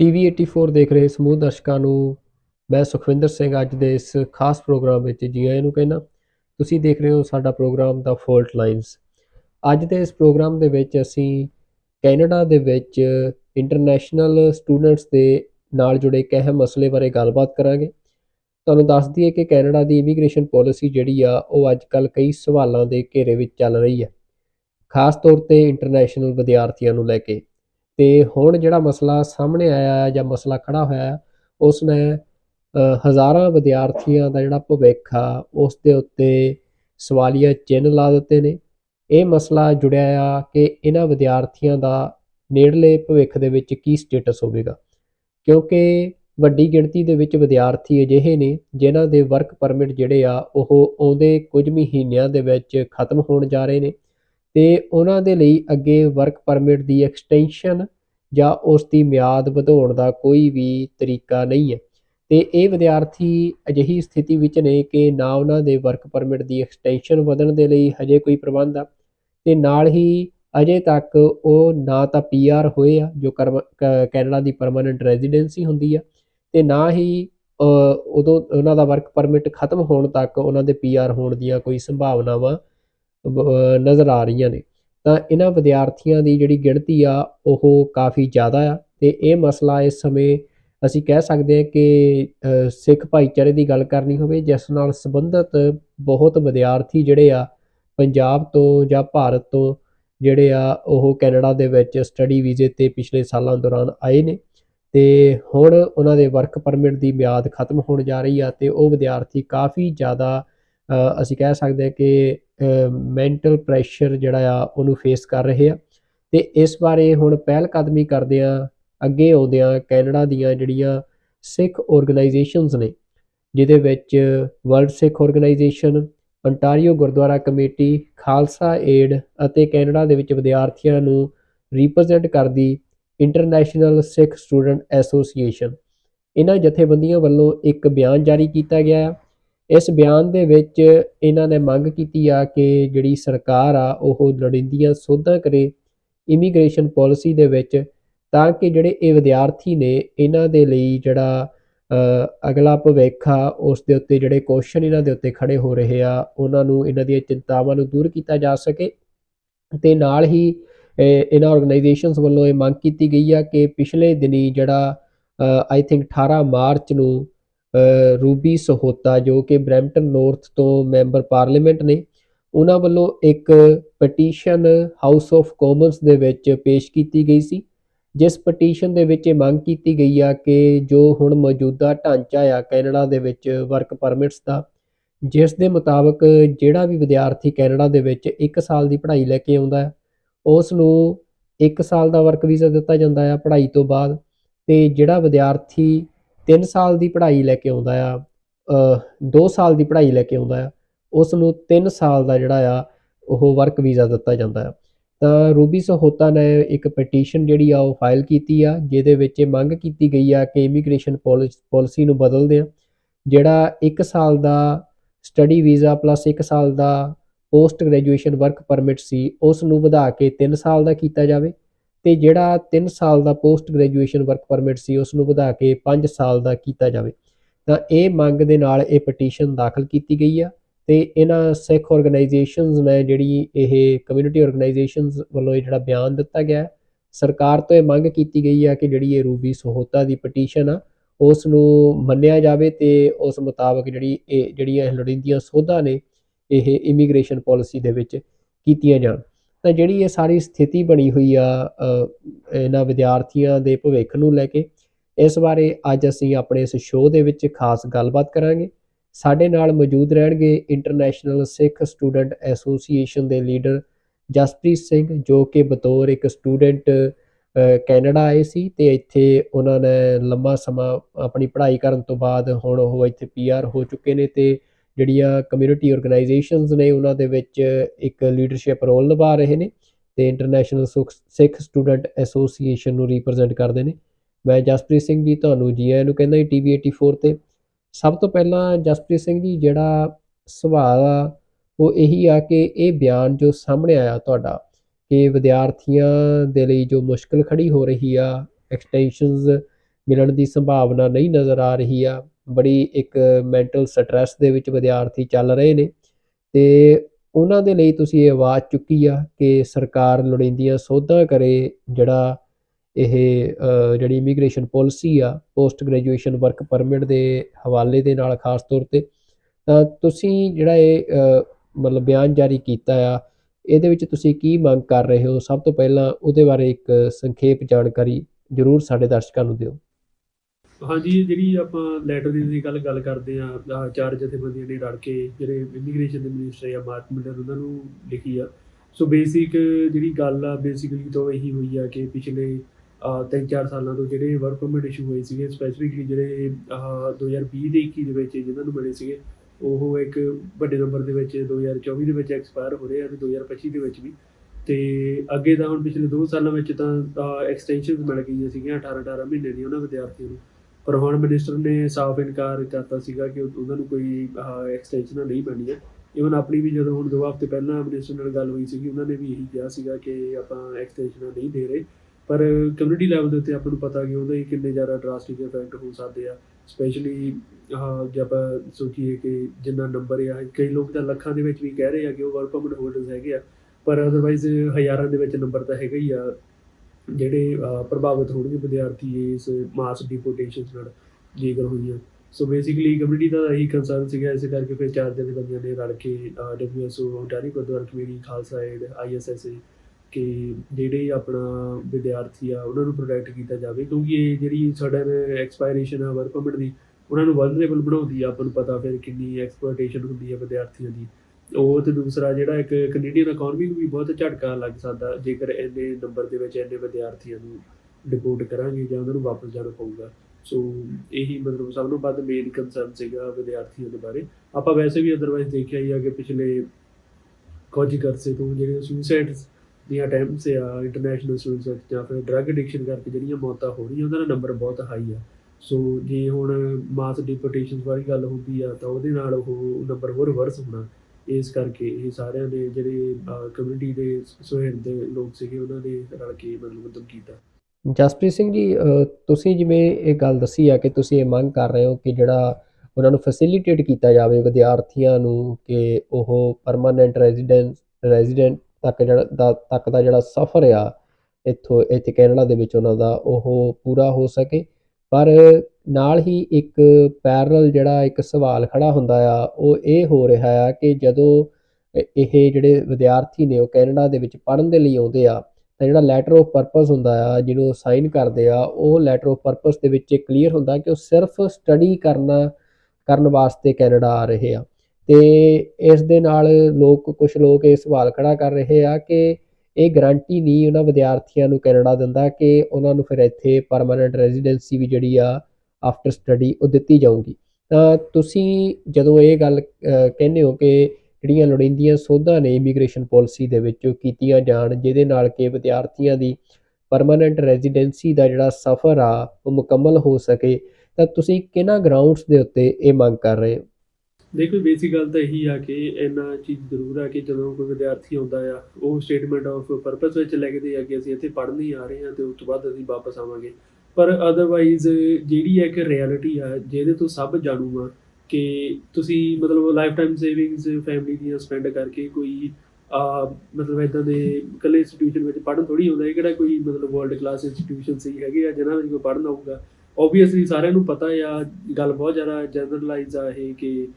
TV 84 ਦੇਖ ਰਹੇ ਸਮੂਹ ਦਰਸ਼ਕਾਂ ਨੂੰ। ਮੈਂ ਸੁਖਵਿੰਦਰ ਸਿੰਘ ਅੱਜ ਦੇ ਇਸ ਖਾਸ ਪ੍ਰੋਗਰਾਮ ਵਿੱਚ ਜੀ ਆਇਆਂ ਨੂੰ ਕਹਿਣਾ ਤੁਸੀਂ ਦੇਖ ਰਹੇ ਹੋ ਸਾਡਾ ਪ੍ਰੋਗਰਾਮ ਦਾ ਫੋਲਟ ਲਾਈਨਸ। ਅੱਜ ਦੇ ਇਸ ਪ੍ਰੋਗਰਾਮ ਦੇ ਵਿੱਚ ਅਸੀਂ ਕੈਨੇਡਾ ਦੇ ਵਿੱਚ ਇੰਟਰਨੈਸ਼ਨਲ ਸਟੂਡੈਂਟਸ ਦੇ ਨਾਲ ਜੁੜੇ ਇੱਕ ਅਹਿਮ ਮਸਲੇ ਬਾਰੇ ਗੱਲਬਾਤ ਕਰਾਂਗੇ। ਤੁਹਾਨੂੰ ਦੱਸ ਦਈਏ ਕਿ ਕੈਨੇਡਾ ਦੀ ਇਮੀਗ੍ਰੇਸ਼ਨ ਪਾਲਿਸੀ ਜਿਹੜੀ ਆ, ਉਹ ਅੱਜ ਕੱਲ ਕਈ ਸਵਾਲਾਂ ਦੇ ਘੇਰੇ ਵਿੱਚ ਚੱਲ ਰਹੀ ਹੈ ਖਾਸ ਤੌਰ ਤੇ ਇੰਟਰਨੈਸ਼ਨਲ ਵਿਦਿਆਰਥੀਆਂ ਨੂੰ ਲੈ ਕੇ। ਤੇ ਹੁਣ ਜਿਹੜਾ ਮਸਲਾ ਸਾਹਮਣੇ ਆਇਆ ਜਾਂ ਮਸਲਾ ਖੜਾ ਹੋਇਆ ਹੈ ਉਸ ਨੇ ਹਜ਼ਾਰਾਂ ਵਿਦਿਆਰਥੀਆਂ ਦਾ ਜਿਹੜਾ ਭਵਿੱਖ ਆ ਉਸ ਦੇ ਉੱਤੇ ਸਵਾਲੀਆ ਚਿੰਨ੍ਹ ਲਾ ਦਿੱਤੇ ਨੇ। ਇਹ ਮਸਲਾ ਜੁੜਿਆ ਆ ਕਿ ਇਹਨਾਂ ਵਿਦਿਆਰਥੀਆਂ ਦਾ ਨੇੜਲੇ ਭਵਿੱਖ ਦੇ ਵਿੱਚ ਕੀ ਸਟੇਟਸ ਹੋਵੇਗਾ। ਕਿਉਂਕਿ ਵੱਡੀ ਗਿਣਤੀ ਦੇ ਵਿੱਚ ਵਿਦਿਆਰਥੀ ਅਜਿਹੇ ਨੇ ਜਿਨ੍ਹਾਂ ਦੇ ਵਰਕ ਪਰਮਿਟ ਜਿਹੜੇ ਆ, ਉਹ ਆਉਂਦੇ ਕੁਝ ਮਹੀਨਿਆਂ ਦੇ ਵਿੱਚ ਖਤਮ ਹੋਣ ਜਾ ਰਹੇ ਨੇ। ਤੇ ਉਹਨਾਂ ਦੇ ਲਈ ਅੱਗੇ ਵਰਕ ਪਰਮਿਟ ਦੀ ਐਕਸਟੈਂਸ਼ਨ ਜਾਂ ਉਸ ਦੀ ਮਿਆਦ ਵਧਾਉਣ ਦਾ ਕੋਈ ਵੀ ਤਰੀਕਾ ਨਹੀਂ ਹੈ। ਤੇ ਇਹ ਵਿਦਿਆਰਥੀ ਅਜਿਹੀ ਸਥਿਤੀ ਵਿੱਚ ਨੇ ਕਿ ਨਾ ਉਹਨਾਂ ਦੇ ਵਰਕ ਪਰਮਿਟ ਦੀ ਐਕਸਟੈਂਸ਼ਨ ਵਧਣ ਦੇ ਲਈ ਹਜੇ ਕੋਈ ਪ੍ਰਬੰਧ ਆ ਤੇ ਨਾਲ ਹੀ ਅਜੇ ਤੱਕ ਉਹ ਨਾ ਤਾਂ ਪੀਆਰ ਹੋਏ ਆ, ਜੋ ਕਰਮ- ਕ- ਕੈਨੇਡਾ ਦੀ ਪਰਮਨੈਂਟ ਰੈਜ਼ੀਡੈਂਸੀ ਹੁੰਦੀ ਆ, ਤੇ ਨਾ ਹੀ ਉਦੋਂ ਉਹਨਾਂ ਦਾ ਵਰਕ ਪਰਮਿਟ ਖਤਮ ਹੋਣ ਤੱਕ ਉਹਨਾਂ ਦੇ ਪੀਆਰ ਹੋਣ ਦੀਆਂ ਕੋਈ ਸੰਭਾਵਨਾਵਾਂ ਨਜ਼ਰ ਆ ਰਹੀਆਂ ਨੇ। ਤਾਂ ਇਹਨਾਂ ਵਿਦਿਆਰਥੀਆਂ ਦੀ ਜਿਹੜੀ ਗਿਣਤੀ ਆ, ਉਹ ਕਾਫੀ ਜ਼ਿਆਦਾ ਆ ਤੇ ਇਹ ਮਸਲਾ ਇਸ ਸਮੇਂ ਅਸੀਂ ਕਹਿ ਸਕਦੇ ਹਾਂ ਕਿ ਸਿੱਖ ਭਾਈਚਾਰੇ ਦੀ ਗੱਲ ਕਰਨੀ ਹੋਵੇ, ਜਿਸ ਨਾਲ ਸੰਬੰਧਿਤ ਬਹੁਤ ਵਿਦਿਆਰਥੀ ਜਿਹੜੇ ਆ, ਪੰਜਾਬ ਤੋਂ ਜਾਂ ਭਾਰਤ ਤੋਂ ਜਿਹੜੇ ਆ, ਉਹ ਕੈਨੇਡਾ ਦੇ ਵਿੱਚ ਸਟੱਡੀ ਵੀਜ਼ੇ ਤੇ ਪਿਛਲੇ ਸਾਲਾਂ ਦੌਰਾਨ ਆਏ ਨੇ ਤੇ ਹੁਣ ਉਹਨਾਂ ਦੇ ਵਰਕ ਪਰਮਿਟ ਦੀ ਮਿਆਦ ਖਤਮ ਹੋਣ ਜਾ ਰਹੀ ਆ ਤੇ ਉਹ ਵਿਦਿਆਰਥੀ ਕਾਫੀ ਜ਼ਿਆਦਾ ਅਸੀਂ ਕਹਿ ਸਕਦੇ ਹਾਂ ਕਿ ਮੈਂਟਲ ਪ੍ਰੈਸ਼ਰ ਜਿਹੜਾ ਆ ਉਹਨੂੰ ਫੇਸ ਕਰ ਰਹੇ ਆ। ਤੇ ਇਸ ਬਾਰੇ ਹੁਣ ਪਹਿਲ ਕਦਮੀ ਕਰਦੇ ਆ, ਅੱਗੇ ਆਉਂਦਿਆਂ ਕੈਨੇਡਾ ਦੀਆਂ ਜਿਹੜੀਆਂ ਸਿੱਖ ਆਰਗੇਨਾਈਜੇਸ਼ਨਸ ਨੇ, ਜਿਹਦੇ ਵਿੱਚ world Sikh organisation Ontario gurdwara committee, Khalsa aid ਅਤੇ ਕੈਨੇਡਾ ਦੇ ਵਿੱਚ ਵਿਦਿਆਰਥੀਆਂ ਨੂੰ ਰਿਪਰੈਜ਼ੈਂਟ ਕਰਦੀ ਇੰਟਰਨੈਸ਼ਨਲ ਸਿੱਖ ਸਟੂਡੈਂਟ ਐਸੋਸੀਏਸ਼ਨ ਇਹਨਾਂ ਜਥੇਬੰਦੀਆਂ ਵੱਲੋਂ ਇੱਕ ਬਿਆਨ ਜਾਰੀ ਕੀਤਾ ਗਿਆ ਹੈ ਇਸ ਬਿਆਨ ਦੇ ਵਿੱਚ ਇਹਨਾਂ ਨੇ ਮੰਗ ਕੀਤੀ ਆ ਕਿ ਜਿਹੜੀ ਸਰਕਾਰ ਆ, ਉਹ ਲੋੜੀਂਦੀਆਂ ਸੋਧਾਂ ਕਰੇ ਇਮੀਗ੍ਰੇਸ਼ਨ ਪਾਲਿਸੀ ਦੇ ਵਿੱਚ, ਤਾਂ ਕਿ ਜਿਹੜੇ ਇਹ ਵਿਦਿਆਰਥੀ ਨੇ, ਇਹਨਾਂ ਦੇ ਲਈ ਜਿਹੜਾ ਅਗਲਾ ਭਵਿੱਖ ਆ, ਉਸ ਦੇ ਉੱਤੇ ਜਿਹੜੇ ਕੁਐਸਚਨ ਇਹਨਾਂ ਦੇ ਉੱਤੇ ਖੜੇ ਹੋ ਰਹੇ ਆ, ਉਹਨਾਂ ਨੂੰ ਇਹਨਾਂ ਦੀਆਂ ਚਿੰਤਾਵਾਂ ਨੂੰ ਦੂਰ ਕੀਤਾ ਜਾ ਸਕੇ। ਤੇ ਨਾਲ ਹੀ ਇਹਨਾਂ ਆਰਗੇਨਾਈਜੇਸ਼ਨਸ ਵੱਲੋਂ ਇਹ ਮੰਗ ਕੀਤੀ ਗਈ ਆ ਕਿ ਪਿਛਲੇ ਦਿਨੀ ਜਿਹੜਾ ਆਈ ਥਿੰਕ 18 ਮਾਰਚ ਨੂੰ ਰੂਬੀ ਸਹੋਤਾ ਜੋ ਕਿ ਬਰੈਂਪਟਨ ਨਾਰਥ ਤੋਂ ਮੈਂਬਰ ਪਾਰਲੀਮੈਂਟ ਨੇ, ਉਹਨਾਂ ਵੱਲੋਂ ਇੱਕ ਪਟੀਸ਼ਨ ਹਾਊਸ ਆਫ ਕਾਮਨਸ ਦੇ ਵਿੱਚ ਪੇਸ਼ ਕੀਤੀ ਗਈ ਸੀ। ਜਿਸ ਪਟੀਸ਼ਨ ਦੇ ਵਿੱਚ ਇਹ ਮੰਗ ਕੀਤੀ ਗਈ ਆ ਕਿ ਜੋ ਹੁਣ ਮੌਜੂਦਾ ਢਾਂਚਾ ਆ ਕੈਨੇਡਾ ਦੇ ਵਿੱਚ ਵਰਕ ਪਰਮਿਟਸ ਦਾ, ਜਿਸ ਦੇ ਮੁਤਾਬਕ ਜਿਹੜਾ ਵੀ ਵਿਦਿਆਰਥੀ ਕੈਨੇਡਾ ਦੇ ਵਿੱਚ 1 ਸਾਲ ਦੀ ਪੜ੍ਹਾਈ ਲੈ ਕੇ ਆਉਂਦਾ ਹੈ, ਉਸ ਨੂੰ 1 ਸਾਲ ਦਾ ਵਰਕ ਵੀਜ਼ਾ ਦਿੱਤਾ ਜਾਂਦਾ ਆ ਪੜ੍ਹਾਈ ਤੋਂ ਬਾਅਦ। ਤੇ ਜਿਹੜਾ ਵਿਦਿਆਰਥੀ 3 ਸਾਲ ਦੀ ਪੜ੍ਹਾਈ ਲੈ ਕੇ ਆਉਂਦਾ ਆ 2 ਸਾਲ ਦੀ ਪੜ੍ਹਾਈ ਲੈ ਕੇ ਆਉਂਦਾ ਆ, ਉਸ ਨੂੰ 3 ਸਾਲ ਦਾ ਜਿਹੜਾ ਆ, ਉਹ ਵਰਕ ਵੀਜ਼ਾ ਦਿੱਤਾ ਜਾਂਦਾ ਆ। ਤਾਂ ਰੂਬੀ ਸਹੋਤਾ ਨੇ ਇੱਕ ਪਟੀਸ਼ਨ ਜਿਹੜੀ ਆ, ਉਹ ਫਾਈਲ ਕੀਤੀ ਆ, ਜਿਹਦੇ ਵਿੱਚ ਇਹ ਮੰਗ ਕੀਤੀ ਗਈ ਆ ਕਿ ਇਮੀਗ੍ਰੇਸ਼ਨ ਪਾਲਿਸੀ ਨੂੰ ਬਦਲਦੇ ਆ, ਜਿਹੜਾ 1 ਸਾਲ ਦਾ ਸਟੱਡੀ ਵੀਜ਼ਾ ਪਲੱਸ 1 ਸਾਲ ਦਾ ਪੋਸਟ ਗ੍ਰੈਜੂਏਸ਼ਨ ਵਰਕ ਪਰਮਿਟ ਸੀ, ਉਸ ਨੂੰ ਵਧਾ ਕੇ 3 ਸਾਲ ਦਾ ਕੀਤਾ ਜਾਵੇ। ਤੇ ਜਿਹੜਾ 3 ਸਾਲ ਦਾ ਪੋਸਟ ਗ੍ਰੈਜੂਏਸ਼ਨ ਵਰਕ ਪਰਮਿਟ ਸੀ ਉਸ ਨੂੰ ਵਧਾ ਕੇ 5 ਸਾਲ ਦਾ ਕੀਤਾ ਜਾਵੇ। ਤਾਂ ਇਹ ਮੰਗ ਦੇ ਨਾਲ ਇਹ ਪਟੀਸ਼ਨ ਦਾਖਲ ਕੀਤੀ ਗਈ ਆ ਤੇ ਇਹਨਾਂ ਸਿੱਖ ਆਰਗੇਨਾਈਜੇਸ਼ਨਸ ਨੇ ਜਿਹੜੀ ਇਹ ਕਮਿਊਨਿਟੀ ਆਰਗੇਨਾਈਜੇਸ਼ਨਸ ਵੱਲੋਂ ਇਹ ਜਿਹੜਾ ਬਿਆਨ ਦਿੱਤਾ ਗਿਆ ਸਰਕਾਰ ਤੋਂ ਇਹ ਮੰਗ ਕੀਤੀ ਗਈ ਆ ਕਿ ਜਿਹੜੀ ਇਹ ਰੂਬੀ ਸਹੋਤਾ ਦੀ ਪਟੀਸ਼ਨ ਆ ਉਸ ਨੂੰ ਮੰਨਿਆ ਜਾਵੇ ਤੇ ਉਸ ਮੁਤਾਬਕ ਜਿਹੜੀ ਇਹ, ਜਿਹੜੀਆਂ ਇਹ ਲੋੜੀਂਦੀਆਂ ਸੋਧਾਂ ਨੇ, ਇਹ ਇਮੀਗ੍ਰੇਸ਼ਨ ਪਾਲਿਸੀ ਦੇ ਵਿੱਚ ਕੀਤੀਆਂ ਜਾਣ। ਤਾਂ ਜਿਹੜੀ ਇਹ ਸਾਰੀ ਸਥਿਤੀ ਬਣੀ ਹੋਈ ਆ ਇਹਨਾਂ ਵਿਦਿਆਰਥੀਆਂ ਦੇ ਭਵਿੱਖ ਨੂੰ ਲੈ ਕੇ, ਇਸ ਬਾਰੇ ਅੱਜ ਅਸੀਂ ਆਪਣੇ ਇਸ ਸ਼ੋਅ ਦੇ ਵਿੱਚ ਖਾਸ ਗੱਲਬਾਤ ਕਰਾਂਗੇ। ਸਾਡੇ ਨਾਲ ਮੌਜੂਦ ਰਹਿਣਗੇ ਇੰਟਰਨੈਸ਼ਨਲ ਸਿੱਖ ਸਟੂਡੈਂਟ ਐਸੋਸੀਏਸ਼ਨ ਦੇ ਲੀਡਰ ਜਸਪ੍ਰੀਤ ਸਿੰਘ, ਜੋ ਕਿ ਬਤੌਰ ਇੱਕ ਸਟੂਡੈਂਟ ਕੈਨੇਡਾ ਆਏ ਸੀ ਤੇ ਇੱਥੇ ਉਹਨਾਂ ਨੇ ਲੰਮਾ ਸਮਾਂ ਆਪਣੀ ਪੜ੍ਹਾਈ ਕਰਨ ਤੋਂ ਬਾਅਦ ਹੁਣ ਉਹ ਇੱਥੇ ਪੀਆਰ ਹੋ ਚੁੱਕੇ ਨੇ ਤੇ ਜਿਹੜੀਆਂ ਕਮਿਊਨਿਟੀ ਆਰਗੇਨਾਈਜੇਸ਼ਨਸ ਨੇ ਉਹਨਾਂ ਦੇ ਵਿੱਚ ਇੱਕ ਲੀਡਰਸ਼ਿਪ ਰੋਲ ਨਿਭਾ ਰਹੇ ਨੇ ਤੇ ਇੰਟਰਨੈਸ਼ਨਲ ਸਿੱਖ ਸਟੂਡੈਂਟ ਐਸੋਸੀਏਸ਼ਨ ਨੂੰ ਰਿਪਰੈਜ਼ੈਂਟ ਕਰਦੇ ਨੇ। ਮੈਂ ਜਸਪ੍ਰੀਤ ਸਿੰਘ ਜੀ ਤੁਹਾਨੂੰ ਜੀ ਆਇਆਂ ਨੂੰ ਕਹਿੰਦਾ ਜੀ ਟੀਵੀ 84 ਤੇ। ਸਭ ਤੋਂ ਪਹਿਲਾਂ ਜਸਪ੍ਰੀਤ ਸਿੰਘ ਜੀ, ਜਿਹੜਾ ਸਵਾਲ ਆ, ਉਹ ਇਹੀ ਆ ਕਿ ਇਹ ਬਿਆਨ ਜੋ ਸਾਹਮਣੇ ਆਇਆ ਤੁਹਾਡਾ ਕਿ ਵਿਦਿਆਰਥੀਆਂ ਦੇ ਲਈ ਜੋ ਮੁਸ਼ਕਲ ਖੜੀ ਹੋ ਰਹੀ ਆ ਐਕਸਟੈਂਸ਼ਨਸ ਮਿਲਣ ਦੀ ਸੰਭਾਵਨਾ ਨਹੀਂ ਨਜ਼ਰ ਆ ਰਹੀ ਆ ਬੜੀ ਇੱਕ ਮੈਂਟਲ ਸਟ੍ਰੈਸ ਦੇ ਵਿੱਚ ਵਿਦਿਆਰਥੀ ਚੱਲ ਰਹੇ ਨੇ। ਤੇ ਉਹਨਾਂ ਦੇ ਲਈ ਤੁਸੀਂ ਇਹ ਆਵਾਜ਼ ਚੁੱਕੀ ਆ ਕਿ ਸਰਕਾਰ ਲੋੜੀਂਦੀਆਂ ਸੋਧਾਂ ਕਰੇ ਜਿਹੜਾ ਇਹ ਜਿਹੜੀ ਇਮੀਗ੍ਰੇਸ਼ਨ ਪਾਲਿਸੀ ਆ ਪੋਸਟ ਗ੍ਰੈਜੂਏਸ਼ਨ ਵਰਕ ਪਰਮਿਟ ਦੇ ਹਵਾਲੇ ਦੇ ਨਾਲ ਖਾਸ ਤੌਰ ਤੇ, ਤਾਂ ਤੁਸੀਂ ਜਿਹੜਾ ਇਹ ਮਤਲਬ ਬਿਆਨ ਜਾਰੀ ਕੀਤਾ ਆ, ਇਹਦੇ ਵਿੱਚ ਤੁਸੀਂ ਕੀ ਮੰਗ ਕਰ ਰਹੇ ਹੋ? ਸਭ ਤੋਂ ਪਹਿਲਾਂ ਉਹਦੇ ਬਾਰੇ ਇੱਕ ਸੰਖੇਪ ਜਾਣਕਾਰੀ ਜ਼ਰੂਰ ਸਾਡੇ ਦਰਸ਼ਕਾਂ ਨੂੰ ਦਿਓ। ਹਾਂਜੀ ਜਿਹੜੀ ਆਪਾਂ ਲੈਟਰ ਦੀ ਤੁਸੀਂ ਗੱਲ ਗੱਲ ਕਰਦੇ ਆ ਚਾਰ ਜਥੇਬੰਦੀਆਂ ਨੇ ਰੜ ਕੇ ਜਿਹੜੇ ਇਮੀਗ੍ਰੇਸ਼ਨ ਦੇ ਮਿਨਿਸਟਰ ਆ ਮਾਰਕ ਮਿਲਰ ਉਹਨਾਂ ਨੂੰ ਲਿਖੀ ਆ। ਸੋ ਬੇਸਿਕ ਜਿਹੜੀ ਗੱਲ ਆ ਬੇਸਿਕਲੀ ਤਾਂ ਇਹੀ ਹੋਈ ਆ ਕਿ ਪਿਛਲੇ ਤਿੰਨ ਚਾਰ ਸਾਲਾਂ ਤੋਂ ਜਿਹੜੇ ਵਰਕ ਪਰਮਿਟ ਇਸ਼ੂ ਹੋਏ ਸੀਗੇ ਸਪੈਸੀਫਿਕਲੀ ਜਿਹੜੇ ਆਹ, 2020 ਦੇ 21 ਦੇ ਵਿੱਚ ਜਿਹਨਾਂ ਨੂੰ ਮਿਲੇ ਸੀਗੇ ਉਹ ਇੱਕ ਵੱਡੇ ਨੰਬਰ ਦੇ ਵਿੱਚ 2024 ਦੇ ਵਿੱਚ ਐਕਸਪਾਇਰ ਹੋ ਰਹੇ ਆ ਤੇ 2025 ਦੇ ਵਿੱਚ ਵੀ। ਤੇ ਅੱਗੇ ਤਾਂ ਹੁਣ ਪਿਛਲੇ 2 ਸਾਲਾਂ ਵਿੱਚ ਤਾਂ ਐਕਸਟੈਂਸ਼ਨਸ ਮਿਲ ਗਈਆਂ ਸੀਗੀਆਂ 18 18 ਮਹੀਨੇ ਦੀ ਉਹਨਾਂ ਵਿਦਿਆਰਥੀਆਂ ਨੂੰ। ਪਰ ਹੁਣ ਮਿਨਿਸਟਰ ਨੇ ਸਾਫ਼ ਇਨਕਾਰ ਕਰਤਾ ਸੀਗਾ ਕਿ ਉਹਨਾਂ ਨੂੰ ਕੋਈ ਐਕਸਟੈਂਸ਼ਨ ਨਹੀਂ ਮਿਲਣੀ ਹੈ। ਇਵਨ ਆਪਣੀ ਵੀ ਜਦੋਂ ਹੁਣ ਦੋ ਹਫ਼ਤੇ ਪਹਿਲਾਂ ਮਿਨਿਸਟਰ ਨਾਲ ਗੱਲ ਹੋਈ ਸੀਗੀ, ਉਹਨਾਂ ਨੇ ਵੀ ਇਹੀ ਕਿਹਾ ਸੀਗਾ ਕਿ ਆਪਾਂ ਐਕਸਟੈਂਸ਼ਨ ਨਹੀਂ ਦੇ ਰਹੇ। ਪਰ ਕਮਿਊਨਿਟੀ ਲੈਵਲ ਦੇ ਉੱਤੇ ਆਪਾਂ ਨੂੰ ਪਤਾ ਕਿ ਉਹਦੇ ਕਿੰਨੇ ਜ਼ਿਆਦਾ ਡਰਾਸਟਿਕ ਇਫੈਕਟ ਹੋ ਸਕਦੇ ਆ। ਸਪੈਸ਼ਲੀ ਜੇ ਆਪਾਂ ਸੋਚੀਏ ਕਿ ਜਿੰਨਾ ਨੰਬਰ ਆ, ਕਈ ਲੋਕ ਤਾਂ ਲੱਖਾਂ ਦੇ ਵਿੱਚ ਵੀ ਕਹਿ ਰਹੇ ਆ ਕਿ ਉਹ ਵਰਕ ਪਰਮਿਟ ਹੋਲਡਰਸ ਹੈਗੇ ਆ। ਪਰ ਅਦਰਵਾਈਜ਼ ਹਜ਼ਾਰਾਂ ਦੇ ਵਿੱਚ ਨੰਬਰ ਤਾਂ ਹੈਗਾ ਹੀ ਆ। ਜਿਹੜੇ ਪ੍ਰਭਾਵਿਤ ਹੋਣਗੇ ਵਿਦਿਆਰਥੀ ਇਸ ਮਾਸ ਡਿਪੋਰਟੇਸ਼ਨਸ ਨਾਲ ਜੇਕਰ ਹੋਈਆਂ। ਸੋ ਬੇਸਿਕਲੀ ਕਮਿਊਨਿਟੀ ਦਾ ਇਹੀ ਕੰਸਰਨ ਸੀਗਾ, ਇਸ ਕਰਕੇ ਫਿਰ ਚਾਰ ਜਣੇ ਬੰਦਿਆਂ ਨੇ ਰਲ ਕੇ WSO Ontario gurdwara committee Khalsa aid ISSA ਕਿ ਜਿਹੜੇ ਆਪਣਾ ਵਿਦਿਆਰਥੀ ਆ, ਉਹਨਾਂ ਨੂੰ ਪ੍ਰੋਟੈਕਟ ਕੀਤਾ ਜਾਵੇ ਕਿਉਂਕਿ ਇਹ ਜਿਹੜੀ ਸਡਨ ਐਕਸਪਾਇਰੇਸ਼ਨ ਆ ਵਰਕ ਪਰਮਿਟ ਦੀ, ਉਹਨਾਂ ਨੂੰ ਵਲਨਰੇਬਲ ਬਣਾਉਂਦੀ ਆ, ਆਪਾਂ ਨੂੰ ਪਤਾ ਫਿਰ ਕਿੰਨੀ ਐਕਸਪਲੋਇਟੇਸ਼ਨ ਹੁੰਦੀ ਆ ਵਿਦਿਆਰਥੀਆਂ ਦੀ। ਉਹ ਤੇ ਦੂਸਰਾ ਜਿਹੜਾ ਇੱਕ ਕੈਨੇਡੀਅਨ ਇਕਨੋਮੀ ਨੂੰ ਵੀ ਬਹੁਤ ਝਟਕਾ ਲੱਗ ਸਕਦਾ, ਜੇਕਰ ਇੰਨੇ ਨੰਬਰ ਦੇ ਵਿੱਚ ਇੰਨੇ ਵਿਦਿਆਰਥੀਆਂ ਨੂੰ ਡਿਪੋਰਟ ਕਰਾਂਗੇ ਜਾਂ ਉਹਨਾਂ ਨੂੰ ਵਾਪਸ ਜਾਣਾ ਪਊਗਾ। ਸੋ ਇਹੀ ਮਤਲਬ ਸਭ ਨੂੰ ਵੱਧ ਮੇਨ ਕੰਸਰਨ ਸੀਗਾ ਵਿਦਿਆਰਥੀਆਂ ਦੇ ਬਾਰੇ। ਆਪਾਂ ਵੈਸੇ ਵੀ ਅਦਰਵਾਈਜ਼ ਦੇਖਿਆ ਹੀ ਆ ਕਿ ਪਿਛਲੇ ਕੁਝ ਕਰਸੇ ਤੋਂ ਜਿਹੜੇ ਸੁਸਾਈਡਸ ਦੀਆਂ ਅਟੈਂਪਟਸ ਆ ਇੰਟਰਨੈਸ਼ਨਲ ਸੁਸਾਈਡ ਜਾਂ ਫਿਰ ਡਰੱਗ ਐਡਿਕਸ਼ਨ ਕਰਕੇ ਜਿਹੜੀਆਂ ਮੌਤਾਂ ਹੋ ਰਹੀਆਂ, ਉਹਨਾਂ ਦਾ ਨੰਬਰ ਬਹੁਤ ਹਾਈ ਆ। ਸੋ ਜੇ ਹੁਣ ਮਾਸ ਡਿਪੋਰਟੇਸ਼ਨ ਵਾਲੀ ਗੱਲ ਹੁੰਦੀ ਆ, ਤਾਂ ਉਹਦੇ ਨਾਲ ਉਹ ਨੰਬਰ ਹੋਰ ਰਿਵਰਸ ਹੋਣਾ। ਇਸ ਕਰਕੇ ਇਹ ਸਾਰਿਆਂ ਨੇ ਜਿਹੜੇ ਕਮਿਊਨਿਟੀ ਦੇ ਸੁਹਿਰਦ ਦੇ ਲੋਕ ਸੀਗੇ, ਉਹਨਾਂ ਨੇ ਰਲ ਕੇ ਮਤਲਬ ਉਦਮ ਕੀਤਾ। ਜਸਪ੍ਰੀਤ ਸਿੰਘ ਜੀ ਤੁਸੀਂ ਜਿਵੇਂ ਇਹ ਗੱਲ ਦੱਸੀ ਆ ਕਿ ਤੁਸੀਂ ਇਹ ਮੰਗ ਕਰ ਰਹੇ ਹੋ ਕਿ ਜਿਹੜਾ ਉਹਨਾਂ ਨੂੰ ਫੈਸਿਲਿਟੇਟ ਕੀਤਾ ਜਾਵੇ ਵਿਦਿਆਰਥੀਆਂ ਨੂੰ ਕਿ ਉਹ ਪਰਮਾਨੈਂਟ ਰੈਜ਼ੀਡੈਂਸ ਰੈਜ਼ੀਡੈਂਟ ਤੱਕ ਜਿਹੜਾ ਤੱਕ ਦਾ ਜਿਹੜਾ ਸਫ਼ਰ ਆ ਇੱਥੋਂ, ਇੱਥੇ ਕੈਨੇਡਾ ਦੇ ਵਿੱਚ ਉਹਨਾਂ ਦਾ, ਉਹ ਪੂਰਾ ਹੋ ਸਕੇ। ਪਰ ਨਾਲ ਹੀ ਇੱਕ ਪੈਰਲ ਜਿਹੜਾ ਇੱਕ ਸਵਾਲ ਖੜਾ ਹੁੰਦਾ ਆ, ਉਹ ਇਹ ਹੋ ਰਿਹਾ ਆ ਕਿ ਜਦੋਂ ਇਹ ਜਿਹੜੇ ਵਿਦਿਆਰਥੀ ਨੇ ਉਹ ਕੈਨੇਡਾ ਦੇ ਵਿੱਚ ਪੜ੍ਹਨ ਦੇ ਲਈ ਆਉਂਦੇ ਆ, ਤਾਂ ਜਿਹੜਾ ਲੈਟਰ ਆਫ ਪਰਪਸ ਹੁੰਦਾ ਆ, ਜਿਹਨੂੰ ਸਾਈਨ ਕਰਦੇ ਆ, ਉਹ ਲੈਟਰ ਆਫ ਪਰਪਸ ਦੇ ਵਿੱਚ ਕਲੀਅਰ ਹੁੰਦਾ ਕਿ ਉਹ ਸਿਰਫ ਸਟੱਡੀ ਕਰਨਾ, ਕਰਨ ਵਾਸਤੇ ਕੈਨੇਡਾ ਆ ਰਹੇ ਆ। ਤੇ ਇਸ ਦੇ ਨਾਲ ਲੋਕ ਕੁਝ ਲੋਕ ਇਹ ਸਵਾਲ ਖੜਾ ਕਰ ਰਹੇ ਆ ਕਿ ਇਹ ਗਾਰੰਟੀ ਨਹੀਂ ਉਹਨਾਂ ਵਿਦਿਆਰਥੀਆਂ ਨੂੰ ਕੈਨੇਡਾ ਦਿੰਦਾ ਕਿ ਉਹਨਾਂ ਨੂੰ ਫਿਰ ਇੱਥੇ ਪਰਮਾਨੈਂਟ ਰੈਜ਼ੀਡੈਂਸੀ ਵੀ ਜਿਹੜੀ ਆ ਆਫਟਰ ਸਟੱਡੀ ਉਹ ਦਿੱਤੀ ਜਾਊਗੀ। ਤਾਂ ਤੁਸੀਂ ਜਦੋਂ ਇਹ ਗੱਲ ਕਹਿੰਦੇ ਹੋ ਕਿ ਜਿਹੜੀਆਂ ਲੋੜੀਂਦੀਆਂ ਸੋਧਾਂ ਨੇ ਇਮੀਗ੍ਰੇਸ਼ਨ ਪਾਲਿਸੀ ਦੇ ਵਿੱਚ ਉਹ ਕੀਤੀਆਂ ਜਾਣ, ਜਿਹਦੇ ਨਾਲ ਕਿ ਵਿਦਿਆਰਥੀਆਂ ਦੀ ਪਰਮਾਨੈਂਟ ਰੈਜ਼ੀਡੈਂਸੀ ਦਾ ਜਿਹੜਾ ਸਫ਼ਰ ਆ, ਉਹ ਮੁਕੰਮਲ ਹੋ ਸਕੇ, ਤਾਂ ਤੁਸੀਂ ਕਿਹਨਾਂ ਗਰਾਊਂਡਸ ਦੇ ਉੱਤੇ ਇਹ ਮੰਗ ਕਰ ਰਹੇ ਹੋ? ਦੇਖੋ ਬੇਸਿਕ ਗੱਲ ਤਾਂ ਇਹੀ ਆ ਕਿ ਇੰਨਾ ਚੀਜ਼ ਜ਼ਰੂਰ ਆ ਕਿ ਜਦੋਂ ਕੋਈ ਵਿਦਿਆਰਥੀ ਆਉਂਦਾ ਆ, ਉਹ ਸਟੇਟਮੈਂਟ ਆਫ ਪਰਪਸ ਵਿੱਚ ਲਿਖਦੇ ਆ ਕਿ ਅਸੀਂ ਇੱਥੇ ਪੜ੍ਹਨ ਹੀ ਆ ਰਹੇ ਹਾਂ ਤੇ ਉਸ ਤੋਂ ਬਾਅਦ ਅਸੀਂ ਵਾਪਸ ਆਵਾਂਗੇ। ਪਰ ਅਦਰਵਾਈਜ਼ ਜਿਹੜੀ ਹੈ ਕਿ ਰਿਐਲਿਟੀ ਆ, ਜਿਹਦੇ ਤੋਂ ਸਭ ਜਾਣੂ ਆ ਕਿ ਤੁਸੀਂ ਮਤਲਬ ਲਾਈਫ ਟਾਈਮ ਸੇਵਿੰਗਸ ਫੈਮਿਲੀ ਦੀਆਂ ਸਪੈਂਡ ਕਰਕੇ ਕੋਈ, ਆ, ਮਤਲਬ ਇਦਾਂ ਦੇ ਇਕੱਲੇ ਇੰਸਟੀਟਿਊਸ਼ਨ ਵਿੱਚ ਪੜ੍ਹਨ ਥੋੜੀ ਹੁੰਦਾ ਇਹ ਕਿਹੜਾ ਕੋਈ ਮਤਲਬ ਵਰਲਡ ਕਲਾਸ ਇੰਸਟੀਟਿਊਸ਼ਨ ਸੀ ਹੈਗੇ ਆ, ਜਿਹਨਾਂ ਵਿੱਚ ਕੋਈ ਪੜ੍ਹਨ ਆਊਗਾ। ਓਬਵੀਅਸਲੀ ਸਾਰਿਆਂ ਨੂੰ ਪਤਾ ਆ, ਗੱਲ ਬਹੁਤ ਜ਼ਿਆਦਾ ਜਨਰਲਾਈਜ਼ ਆ ਇਹ ਕਿ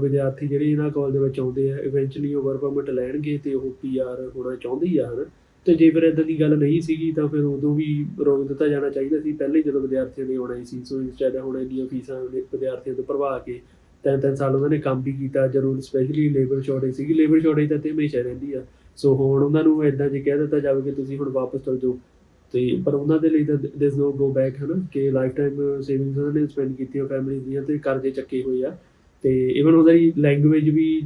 ਵਿਦਿਆਰਥੀ ਜਿਹੜੇ ਇਹਨਾਂ ਕਾਲਜ ਦੇ ਵਿੱਚ ਆਉਂਦੇ ਆ ਇਵੈਂਚੁਅਲੀ ਉਹ ਵਰਕ ਪਰਮਿਟ ਲੈਣਗੇ ਤੇ ਉਹ ਪੀਆਰ ਹੋਣਾ ਚਾਹੁੰਦੇ ਹੀ ਆ, ਹਨ। ਤੇ ਜੇ ਫਿਰ ਇਦਾਂ ਦੀ ਗੱਲ ਨਹੀਂ ਸੀਗੀ ਤਾਂ ਫਿਰ ਉਦੋਂ ਵੀ ਰੋਕ ਦਿੱਤਾ ਜਾਣਾ ਚਾਹੀਦਾ ਸੀ। ਪਹਿਲੇ ਜਦੋਂ ਵਿਦਿਆਰਥੀਆਂ ਨੇ ਆਉਣਾ ਹੀ ਸੀ, ਸੋ ਇੰਸਟੈਡ ਹੁਣ ਇੰਨੀਆਂ ਫੀਸਾਂ ਵਿਦਿਆਰਥੀਆਂ ਤੋਂ ਭਰਵਾ ਕੇ ਤਿੰਨ ਤਿੰਨ ਸਾਲ ਉਹਨਾਂ ਨੇ ਕੰਮ ਵੀ ਕੀਤਾ, ਜ਼ਰੂਰ ਸਪੈਸ਼ਲੀ ਲੇਬਰ ਸ਼ਾਰਟੇਜ ਸੀਗੀ। ਲੇਬਰ ਸ਼ਾਰਟੇਜ ਤਾਂ ਤੇ ਹਮੇਸ਼ਾ ਰਹਿੰਦੀ ਆ। ਸੋ ਹੁਣ ਉਹਨਾਂ ਨੂੰ ਇਦਾਂ ਜੇ ਕਹਿ ਦਿੱਤਾ ਜਾਵੇ ਕਿ ਤੁਸੀਂ ਹੁਣ ਵਾਪਸ ਚਲ ਜਾਓ, ਤੇ ਪਰ ਉਹਨਾਂ ਦੇ ਲਈ ਤਾਂ there is no go back ਹੈ ਨਾ ਕਿ ਲਾਈਫ ਟਾਈਮ ਸੇਵਿੰਗਸ ਉਹਨਾਂ ਨੇ ਸਪੈਂਡ ਕੀਤੀਆਂ ਫੈਮਿਲੀ ਦੀਆਂ ਤੇ ਕਰਜ਼ੇ ਚੱਕੇ ਹੋਏ ਆ। ਤੇ ਇਵਨ ਉਹਦਾ ਦੀ ਲੈਂਗੁਏਜ ਵੀ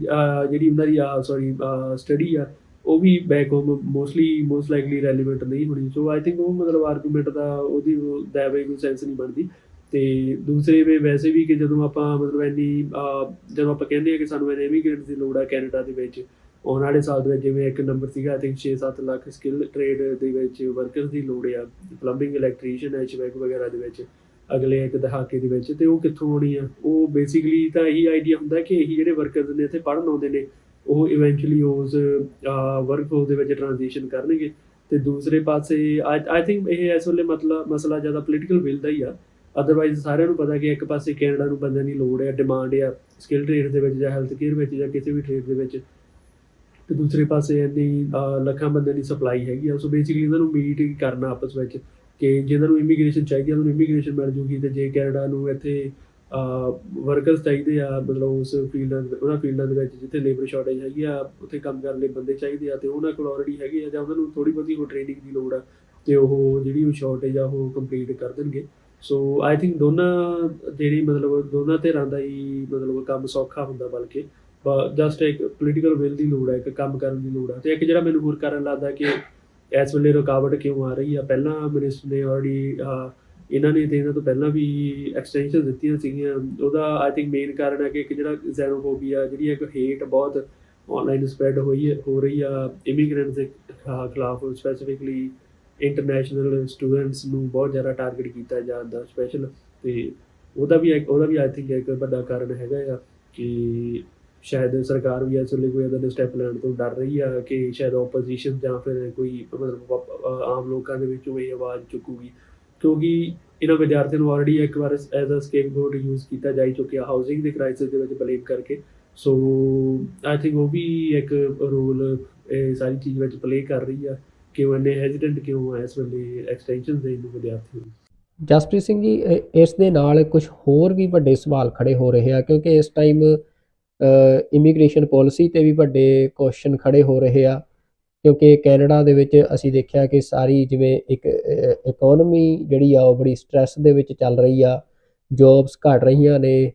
ਜਿਹੜੀ ਉਹਨਾਂ ਦੀ ਸੌਰੀ ਸਟੱਡੀ ਆ ਉਹ ਵੀ back home mostly most likely relevant ਨਹੀਂ ਹੋਣੀ। ਸੋ ਆਈ ਥਿੰਕ ਉਹ ਮਤਲਬ ਆਰਗੂਮੈਂਟ ਦਾ ਉਹਦੀ ਦਾ ਵੇ ਕੋਈ ਸੈਂਸ ਨਹੀਂ ਬਣਦੀ। ਤੇ ਦੂਸਰੇ ਵੇ ਵੈਸੇ ਵੀ ਕਿ ਜਦੋਂ ਆਪਾਂ ਮਤਲਬ ਇੰਨੀ ਜਦੋਂ ਆਪਾਂ ਕਹਿੰਦੇ ਆ ਕਿ ਸਾਨੂੰ ਇੰਨੇ ਇਮੀਗ੍ਰੇਟਸ ਦੀ ਲੋੜ ਆ ਕੈਨੇਡਾ ਦੇ ਵਿੱਚ, ਆਉਣ ਵਾਲੇ ਸਾਲ ਦੇ ਵਿੱਚ ਜਿਵੇਂ ਇੱਕ ਨੰਬਰ ਸੀਗਾ I think 6-7 lakh skill trade ਦੇ ਵਿੱਚ ਵਰਕਰਸ ਦੀ ਲੋੜ ਆ। ਪਲੰਬਿੰਗ ਇਲੈਕਟ੍ਰੀਸ਼ੀਅਨ ਐਚਵੈਕ ਵਗੈਰਾ ਦੇ ਵਿੱਚ, ਅਗਲੇ ਇੱਕ ਦਹਾਕੇ ਦੇ ਵਿੱਚ। ਤੇ ਉਹ ਕਿੱਥੋਂ ਆਉਣੀ ਆ? ਉਹ ਬੇਸਿਕਲੀ ਤਾਂ ਇਹੀ ਆਈਡੀਆ ਹੁੰਦਾ ਕਿ ਇਹੀ ਜਿਹੜੇ ਵਰਕਰਸ ਨੇ ਇੱਥੇ ਪੜ੍ਹਨ ਆਉਂਦੇ ਨੇ ਉਹ ਇਵੈਂਚੁਅਲੀ ਉਸ ਵਰਕਫੋਰਸ ਦੇ ਵਿੱਚ ਟ੍ਰਾਂਜੀਸ਼ਨ ਕਰਨਗੇ। ਤੇ ਦੂਸਰੇ ਪਾਸੇ ਆਈ ਥਿੰਕ ਇਹ ਇਸ ਵੇਲੇ ਮਤਲਬ, ਮਸਲਾ ਜ਼ਿਆਦਾ ਪੋਲੀਟੀਕਲ ਵਿਲ ਦਾ ਹੀ ਆ। ਅਦਰਵਾਈਜ਼ ਸਾਰਿਆਂ ਨੂੰ ਪਤਾ ਕਿ ਇੱਕ ਪਾਸੇ ਕੈਨੇਡਾ ਨੂੰ ਬੰਦਿਆਂ ਦੀ ਲੋੜ ਹੈ ਡਿਮਾਂਡ ਆ ਸਕਿੱਲ ਟ੍ਰੇਡ ਦੇ ਵਿੱਚ ਜਾਂ ਹੈਲਥ ਕੇਅਰ ਵਿੱਚ ਜਾਂ ਕਿਸੇ ਵੀ ਟ੍ਰੇਡ ਦੇ ਵਿੱਚ। ਤੇ ਦੂਸਰੇ ਪਾਸੇ ਇੰਨੀ ਲੱਖਾਂ ਬੰਦਿਆਂ ਦੀ ਸਪਲਾਈ ਹੈਗੀ ਆ। ਸੋ ਬੇਸਿਕਲੀ ਇਹਨਾਂ ਨੂੰ ਮੀਟ ਕਰਨਾ ਆਪਸ ਵਿੱਚ, ਕਿ ਜਿਹਨਾਂ ਨੂੰ ਇਮੀਗ੍ਰੇਸ਼ਨ ਚਾਹੀਦੀ ਆ, ਉਹਨਾਂ ਨੂੰ ਇਮੀਗ੍ਰੇਸ਼ਨ ਮਿਲ ਜੂਗੀ। ਤੇ ਜੇ ਕੈਨੇਡਾ ਨੂੰ ਇੱਥੇ ਵਰਕਰਸ ਚਾਹੀਦੇ ਆ, ਮਤਲਬ ਉਸ ਫੀਲਡਾਂ ਉਹਨਾਂ ਫੀਲਡਾਂ ਦੇ ਵਿੱਚ ਜਿੱਥੇ ਲੇਬਰ ਸ਼ਾਰਟੇਜ ਹੈਗੀ ਆ, ਉੱਥੇ ਕੰਮ ਕਰਨ ਲਈ ਬੰਦੇ ਚਾਹੀਦੇ ਆ ਤੇ ਉਹਨਾਂ ਕੋਲ ਆਲਰੇਡੀ ਹੈਗੇ ਆ ਜਾਂ ਉਹਨਾਂ ਨੂੰ ਥੋੜੀ ਬਹੁਤੀ ਉਹ ਟ੍ਰੇਨਿੰਗ ਦੀ ਲੋੜ ਆ ਤੇ ਉਹ ਜਿਹੜੀ ਉਹ ਸ਼ਾਰਟੇਜ ਆ ਉਹ ਕੰਪਲੀਟ ਕਰ ਦੇਣਗੇ। ਸੋ ਆਈ ਥਿੰਕ ਦੋਨਾਂ ਜਿਹੜੀ ਮਤਲਬ ਦੋਨਾਂ ਧਿਰਾਂ ਦਾ ਹੀ ਮਤਲਬ ਕੰਮ ਸੌਖਾ ਹੁੰਦਾ ਬਲਕਿ ਜਸਟ ਇੱਕ ਪੋਲੀਟੀਕਲ ਵਿਲ ਦੀ ਲੋੜ ਹੈ ਇੱਕ ਕੰਮ ਕਰਨ ਦੀ ਲੋੜ ਹੈ ਤੇ ਇੱਕ ਜਿਹੜਾ ਮੈਨੂੰ ਹੋਰ ਕਾਰਨ ਲੱਗਦਾ ਕਿ ਇਸ ਵੇਲੇ ਰੁਕਾਵਟ ਕਿਉਂ ਆ ਰਹੀ ਆ, ਪਹਿਲਾਂ ਮਿਨਿਸਟਰ ਨੇ ਆਲਰੇਡੀ ਇਹਨਾਂ ਨੇ ਤੇ ਇਹਨਾਂ ਤੋਂ ਪਹਿਲਾਂ ਵੀ ਐਕਸਟੈਂਸ਼ਨ ਦਿੱਤੀਆਂ ਸੀਗੀਆਂ। ਉਹਦਾ ਆਈ ਥਿੰਕ ਮੇਨ ਕਾਰਨ ਹੈ ਕਿ ਇੱਕ ਜਿਹੜਾ ਜ਼ੈਨੋਫੋਬੀਆ ਜਿਹੜੀ ਇੱਕ ਹੇਟ ਬਹੁਤ ਆਨਲਾਈਨ ਸਪਰੈਡ ਹੋਈ ਹੋ ਰਹੀ ਆ ਇਮੀਗ੍ਰੈਂਟਸ ਦੇ ਖਿਲਾਫ ਸਪੈਸੀਫਿਕਲੀ ਇੰਟਰਨੈਸ਼ਨਲ ਸਟੂਡੈਂਟਸ ਨੂੰ ਬਹੁਤ ਜ਼ਿਆਦਾ ਟਾਰਗੇਟ ਕੀਤਾ ਜਾਂਦਾ ਸਪੈਸ਼ਲ ਤੇ ਉਹਦਾ ਵੀ ਉਹਦਾ ਵੀ ਆਈ ਥਿੰਕ ਇੱਕ ਵੱਡਾ ਕਾਰਨ ਹੈਗਾ ਆ ਕਿ ਸ਼ਾਇਦ ਸਰਕਾਰ ਵੀ ਇਸ ਵੇਲੇ ਕੋਈ ਅਦਰ ਸਟੈਪ ਲੈਣ ਤੋਂ ਡਰ ਰਹੀ ਆ ਕਿ ਸ਼ਾਇਦ ਆਪੋਜੀਸ਼ਨ ਜਾਂ ਫਿਰ ਕੋਈ ਮਤਲਬ ਆਮ ਲੋਕਾਂ ਦੇ ਵਿੱਚੋਂ ਇਹ ਆਵਾਜ਼ ਚੁੱਕੂਗੀ। ਕਿਉਂਕਿ ਇਹਨਾਂ ਵਿਦਿਆਰਥੀਆਂ ਨੂੰ ਆਲਰੇਡੀ ਇੱਕ ਵਾਰ ਐਜ਼ ਅ ਸਕੇਪਗੋਟ ਯੂਜ਼ ਕੀਤਾ ਜਾਈ ਚੁੱਕਿਆ ਹਾਊਸਿੰਗ ਦੇ ਕ੍ਰਾਈਸਿਸ ਦੇ ਵਿੱਚ ਬਲੇਮ ਕਰਕੇ। ਸੋ ਆਈ ਥਿੰਕ ਉਹ ਵੀ ਇੱਕ ਰੋਲ ਇਹ ਸਾਰੀ ਚੀਜ਼ ਵਿੱਚ ਪਲੇ ਕਰ ਰਹੀ ਆ। ਕਿ ਉਹ ਇੰਨੇ ਹੈਜ਼ੀਟੈਂਟ ਕਿਉਂ ਆ ਇਸ ਵੇਲੇ ਐਕਸਟੈਂਸ਼ਨ ਦੇ ਨੂੰ ਵਿਦਿਆਰਥੀਆਂ ਨੂੰ? ਜਸਪ੍ਰੀਤ ਸਿੰਘ ਜੀ ਇਸ ਦੇ ਨਾਲ ਕੁਝ ਹੋਰ ਵੀ ਵੱਡੇ ਸਵਾਲ ਖੜੇ ਹੋ ਰਹੇ ਆ, ਕਿਉਂਕਿ ਇਸ ਟਾਈਮ ਇਮੀਗ੍ਰੇਸ਼ਨ ਪਾਲਿਸੀ ਤੇ ਵੀ ਵੱਡੇ ਕੁਐਸਚਨ ਖੜੇ ਹੋ ਰਹੇ ਆ। ਕਿਉਂਕਿ ਕੈਨੇਡਾ ਦੇ ਵਿੱਚ ਅਸੀਂ ਦੇਖਿਆ ਕਿ ਸਾਰੀ ਜਿਵੇਂ ਇੱਕ ਇਕਨੋਮੀ ਜਿਹੜੀ ਆ ਉਹ ਬੜੀ ਸਟ੍ਰੈਸ ਦੇ ਵਿੱਚ ਚੱਲ ਰਹੀ ਆ। ਜੌਬਸ ਘਟ ਰਹੀਆਂ ਨੇ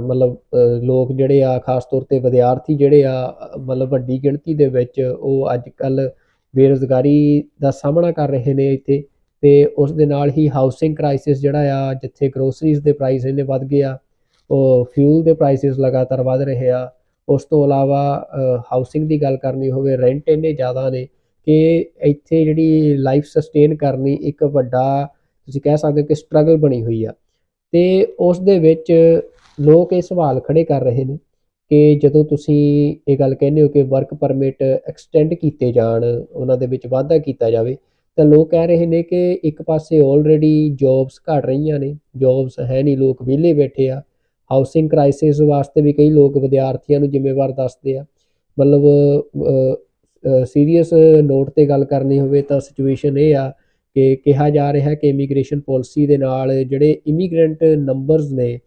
ਮਤਲਬ ਲੋਕ ਜਿਹੜੇ ਆ, ਖਾਸ ਤੌਰ ਤੇ ਵਿਦਿਆਰਥੀ ਜਿਹੜੇ ਆ, ਮਤਲਬ ਵੱਡੀ ਗਿਣਤੀ ਦੇ ਵਿੱਚ ਉਹ ਅੱਜ ਕੱਲ ਬੇਰੁਜ਼ਗਾਰੀ ਦਾ ਸਾਹਮਣਾ ਕਰ ਰਹੇ ਨੇ ਇੱਥੇ ਤੇ ਉਸ ਦੇ ਨਾਲ ਹੀ ਹਾਊਸਿੰਗ ਕ੍ਰਾਈਸਿਸ ਜਿਹੜਾ ਆ, ਜਿੱਥੇ ਗਰੋਸਰੀਜ਼ ਦੇ ਪ੍ਰਾਈਸ ਇੰਨੇ ਵੱਧ ਗਏ ਆ, ਉਹ ਫਿਊਲ ਦੇ ਪ੍ਰਾਈਸਿਸ ਲਗਾਤਾਰ ਵੱਧ ਰਹੇ ਆ। ਉਸ ਤੋਂ ਇਲਾਵਾ ਹਾਊਸਿੰਗ ਦੀ ਗੱਲ ਕਰਨੀ ਹੋਵੇ ਰੈਂਟ ਇੰਨੇ ਜ਼ਿਆਦਾ ਨੇ ਕਿ ਇੱਥੇ ਜਿਹੜੀ ਲਾਈਫ ਸਸਟੇਨ ਕਰਨੀ ਇੱਕ ਵੱਡਾ, ਤੁਸੀਂ ਕਹਿ ਸਕਦੇ ਹੋ ਕਿ ਸਟਰਗਲ ਬਣੀ ਹੋਈ ਆ। ਤੇ ਉਸ ਦੇ ਵਿੱਚ ਲੋਕ ਇਹ ਸਵਾਲ ਖੜੇ ਕਰ ਰਹੇ ਨੇ ਕਿ ਜਦੋਂ ਤੁਸੀਂ ਇਹ ਗੱਲ ਕਹਿੰਦੇ ਹੋ ਕਿ ਵਰਕ ਪਰਮਿਟ ਐਕਸਟੈਂਡ ਕੀਤੇ ਜਾਣ, ਉਹਨਾਂ ਦੇ ਵਿੱਚ ਵਾਧਾ ਕੀਤਾ ਜਾਵੇ, ਤਾਂ ਲੋਕ ਕਹਿ ਰਹੇ ਨੇ ਕਿ ਇੱਕ ਪਾਸੇ ਆਲਰੇਡੀ ਜੌਬਸ ਘਟ ਰਹੀਆਂ ਨੇ ਜੌਬਸ ਹੈ ਨਹੀਂ, ਲੋਕ ਵਿਹਲੇ ਬੈਠੇ ਆ ਹਾਊਸਿੰਗ ਕ੍ਰਾਈਸਿਸ ਵਾਸਤੇ ਵੀ ਕਈ ਲੋਕ ਵਿਦਿਆਰਥੀਆਂ ਨੂੰ ਜ਼ਿੰਮੇਵਾਰ ਦੱਸਦੇ ਆ। ਮਤਲਬ ਸੀਰੀਅਸ ਨੋਟ ਤੇ ਗੱਲ ਕਰਨੀ ਹੋਵੇ ਤਾਂ ਸਿਚੁਏਸ਼ਨ ਇਹ ਆ ਕਿ ਕਿਹਾ ਜਾ ਰਿਹਾ ਕਿ ਇਮੀਗ੍ਰੇਸ਼ਨ ਪਾਲਿਸੀ ਦੇ ਨਾਲ ਜਿਹੜੇ ਇਮੀਗ੍ਰੈਂਟ ਨੰਬਰਸ ਨੇ,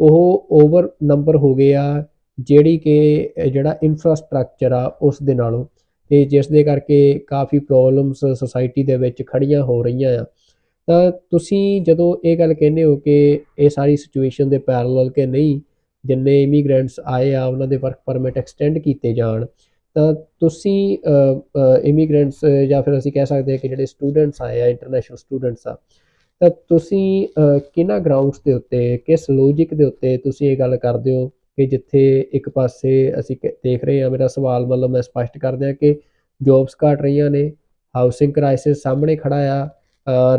ਉਹ ਓਵਰ ਨੰਬਰ ਹੋ ਗਏ ਆ, ਜਿਹੜੀ ਕਿ ਜਿਹੜਾ ਇਨਫਰਾਸਟ੍ਰਕਚਰ ਆ ਉਸ ਦੇ ਨਾਲੋਂ। ਤੇ ਜਿਸ ਦੇ ਕਰਕੇ ਕਾਫੀ ਪ੍ਰੋਬਲਮਸ ਸੋਸਾਇਟੀ ਦੇ ਵਿੱਚ ਖੜੀਆਂ ਹੋ ਰਹੀਆਂ ਆ। ਤਾਂ ਤੁਸੀਂ ਜਦੋਂ ਇਹ ਗੱਲ ਕਹਿੰਦੇ ਹੋ ਕਿ ਇਹ ਸਾਰੀ ਸਿਚੁਏਸ਼ਨ ਦੇ ਪੈਰਲਲ ਕਿ ਨਹੀਂ, ਜਿੰਨੇ ਇਮੀਗ੍ਰੈਂਟਸ ਆਏ ਆ, ਉਹਨਾਂ ਦੇ ਵਰਕ ਪਰਮਿਟ ਐਕਸਟੈਂਡ ਕੀਤੇ ਜਾਣ, ਤਾਂ ਤੁਸੀਂ ਇਮੀਗ੍ਰੈਂਟਸ ਜਾਂ ਫਿਰ ਅਸੀਂ ਕਹਿ ਸਕਦੇ ਹਾਂ ਕਿ ਜਿਹੜੇ ਸਟੂਡੈਂਟਸ ਆਏ ਆ ਇੰਟਰਨੈਸ਼ਨਲ ਸਟੂਡੈਂਟਸ ਆ, ਤਾਂ ਤੁਸੀਂ ਕਿਹਨਾਂ ਗਰਾਊਂਡਸ ਦੇ ਉੱਤੇ, ਕਿਸ ਲੌਜੀਕ ਦੇ ਉੱਤੇ ਤੁਸੀਂ ਇਹ ਗੱਲ ਕਰਦੇ ਹੋ ਕਿ ਜਿੱਥੇ ਇੱਕ ਪਾਸੇ ਅਸੀਂ ਕ- ਦੇਖ ਰਹੇ ਹਾਂ, ਮੇਰਾ ਸਵਾਲ ਮਤਲਬ ਮੈਂ ਸਪਸ਼ਟ ਕਰ ਦਿਆਂ ਕਿ ਜੌਬਸ ਘਟ ਰਹੀਆਂ ਨੇ ਹਾਊਸਿੰਗ ਕ੍ਰਾਈਸਿਸ ਸਾਹਮਣੇ ਖੜਾ ਆ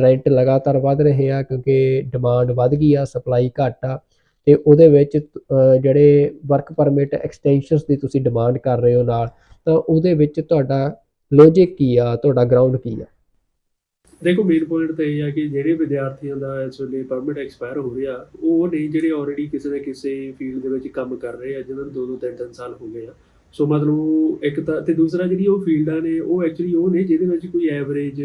ਰੈਂਟ ਲਗਾਤਾਰ ਵਧ ਰਹੇ ਆ ਕਿਉਂਕਿ ਡਿਮਾਂਡ ਵਧ ਗਈ ਆ ਸਪਲਾਈ ਘੱਟ ਆ ਤੇ ਉਹਦੇ ਵਿੱਚ ਜਿਹੜੇ ਵਰਕ ਪਰਮਿਟ ਐਕਸਟੈਂਸ਼ਨਸ ਦੀ ਤੁਸੀਂ ਡਿਮਾਂਡ ਕਰ ਰਹੇ ਹੋ ਨਾਲ, ਤਾਂ ਉਹਦੇ ਵਿੱਚ ਤੁਹਾਡਾ ਲੌਜੀਕ ਕੀ ਆ, ਤੁਹਾਡਾ ਗਰਾਊਂਡ ਕੀ ਆ? ਦੇਖੋ ਮੇਨ ਪੁਆਇੰਟ ਤਾਂ ਇਹ ਆ ਕਿ ਜਿਹੜੇ ਵਿਦਿਆਰਥੀਆਂ ਦਾ ਇਸ ਵੇਲੇ ਪਰਮਿਟ ਐਕਸਪਾਇਰ ਹੋ ਰਿਹਾ, ਉਹ ਨਹੀਂ ਜਿਹੜੇ ਆਲਰੇਡੀ ਕਿਸੇ ਨਾ ਕਿਸੇ ਫੀਲਡ ਦੇ ਵਿੱਚ ਕੰਮ ਕਰ ਰਹੇ ਆ, ਜਿਹਨਾਂ ਨੂੰ ਦੋ ਦੋ ਤਿੰਨ ਤਿੰਨ ਸਾਲ ਹੋ ਗਏ ਆ। ਸੋ ਮਤਲਬ ਇੱਕ ਤਾਂ, ਤੇ ਦੂਸਰਾ ਜਿਹੜੀ ਉਹ ਫੀਲਡਾਂ ਨੇ, ਉਹ ਐਕਚੁਅਲੀ ਉਹ ਨੇ ਜਿਹਦੇ ਵਿੱਚ ਕੋਈ ਐਵਰੇਜ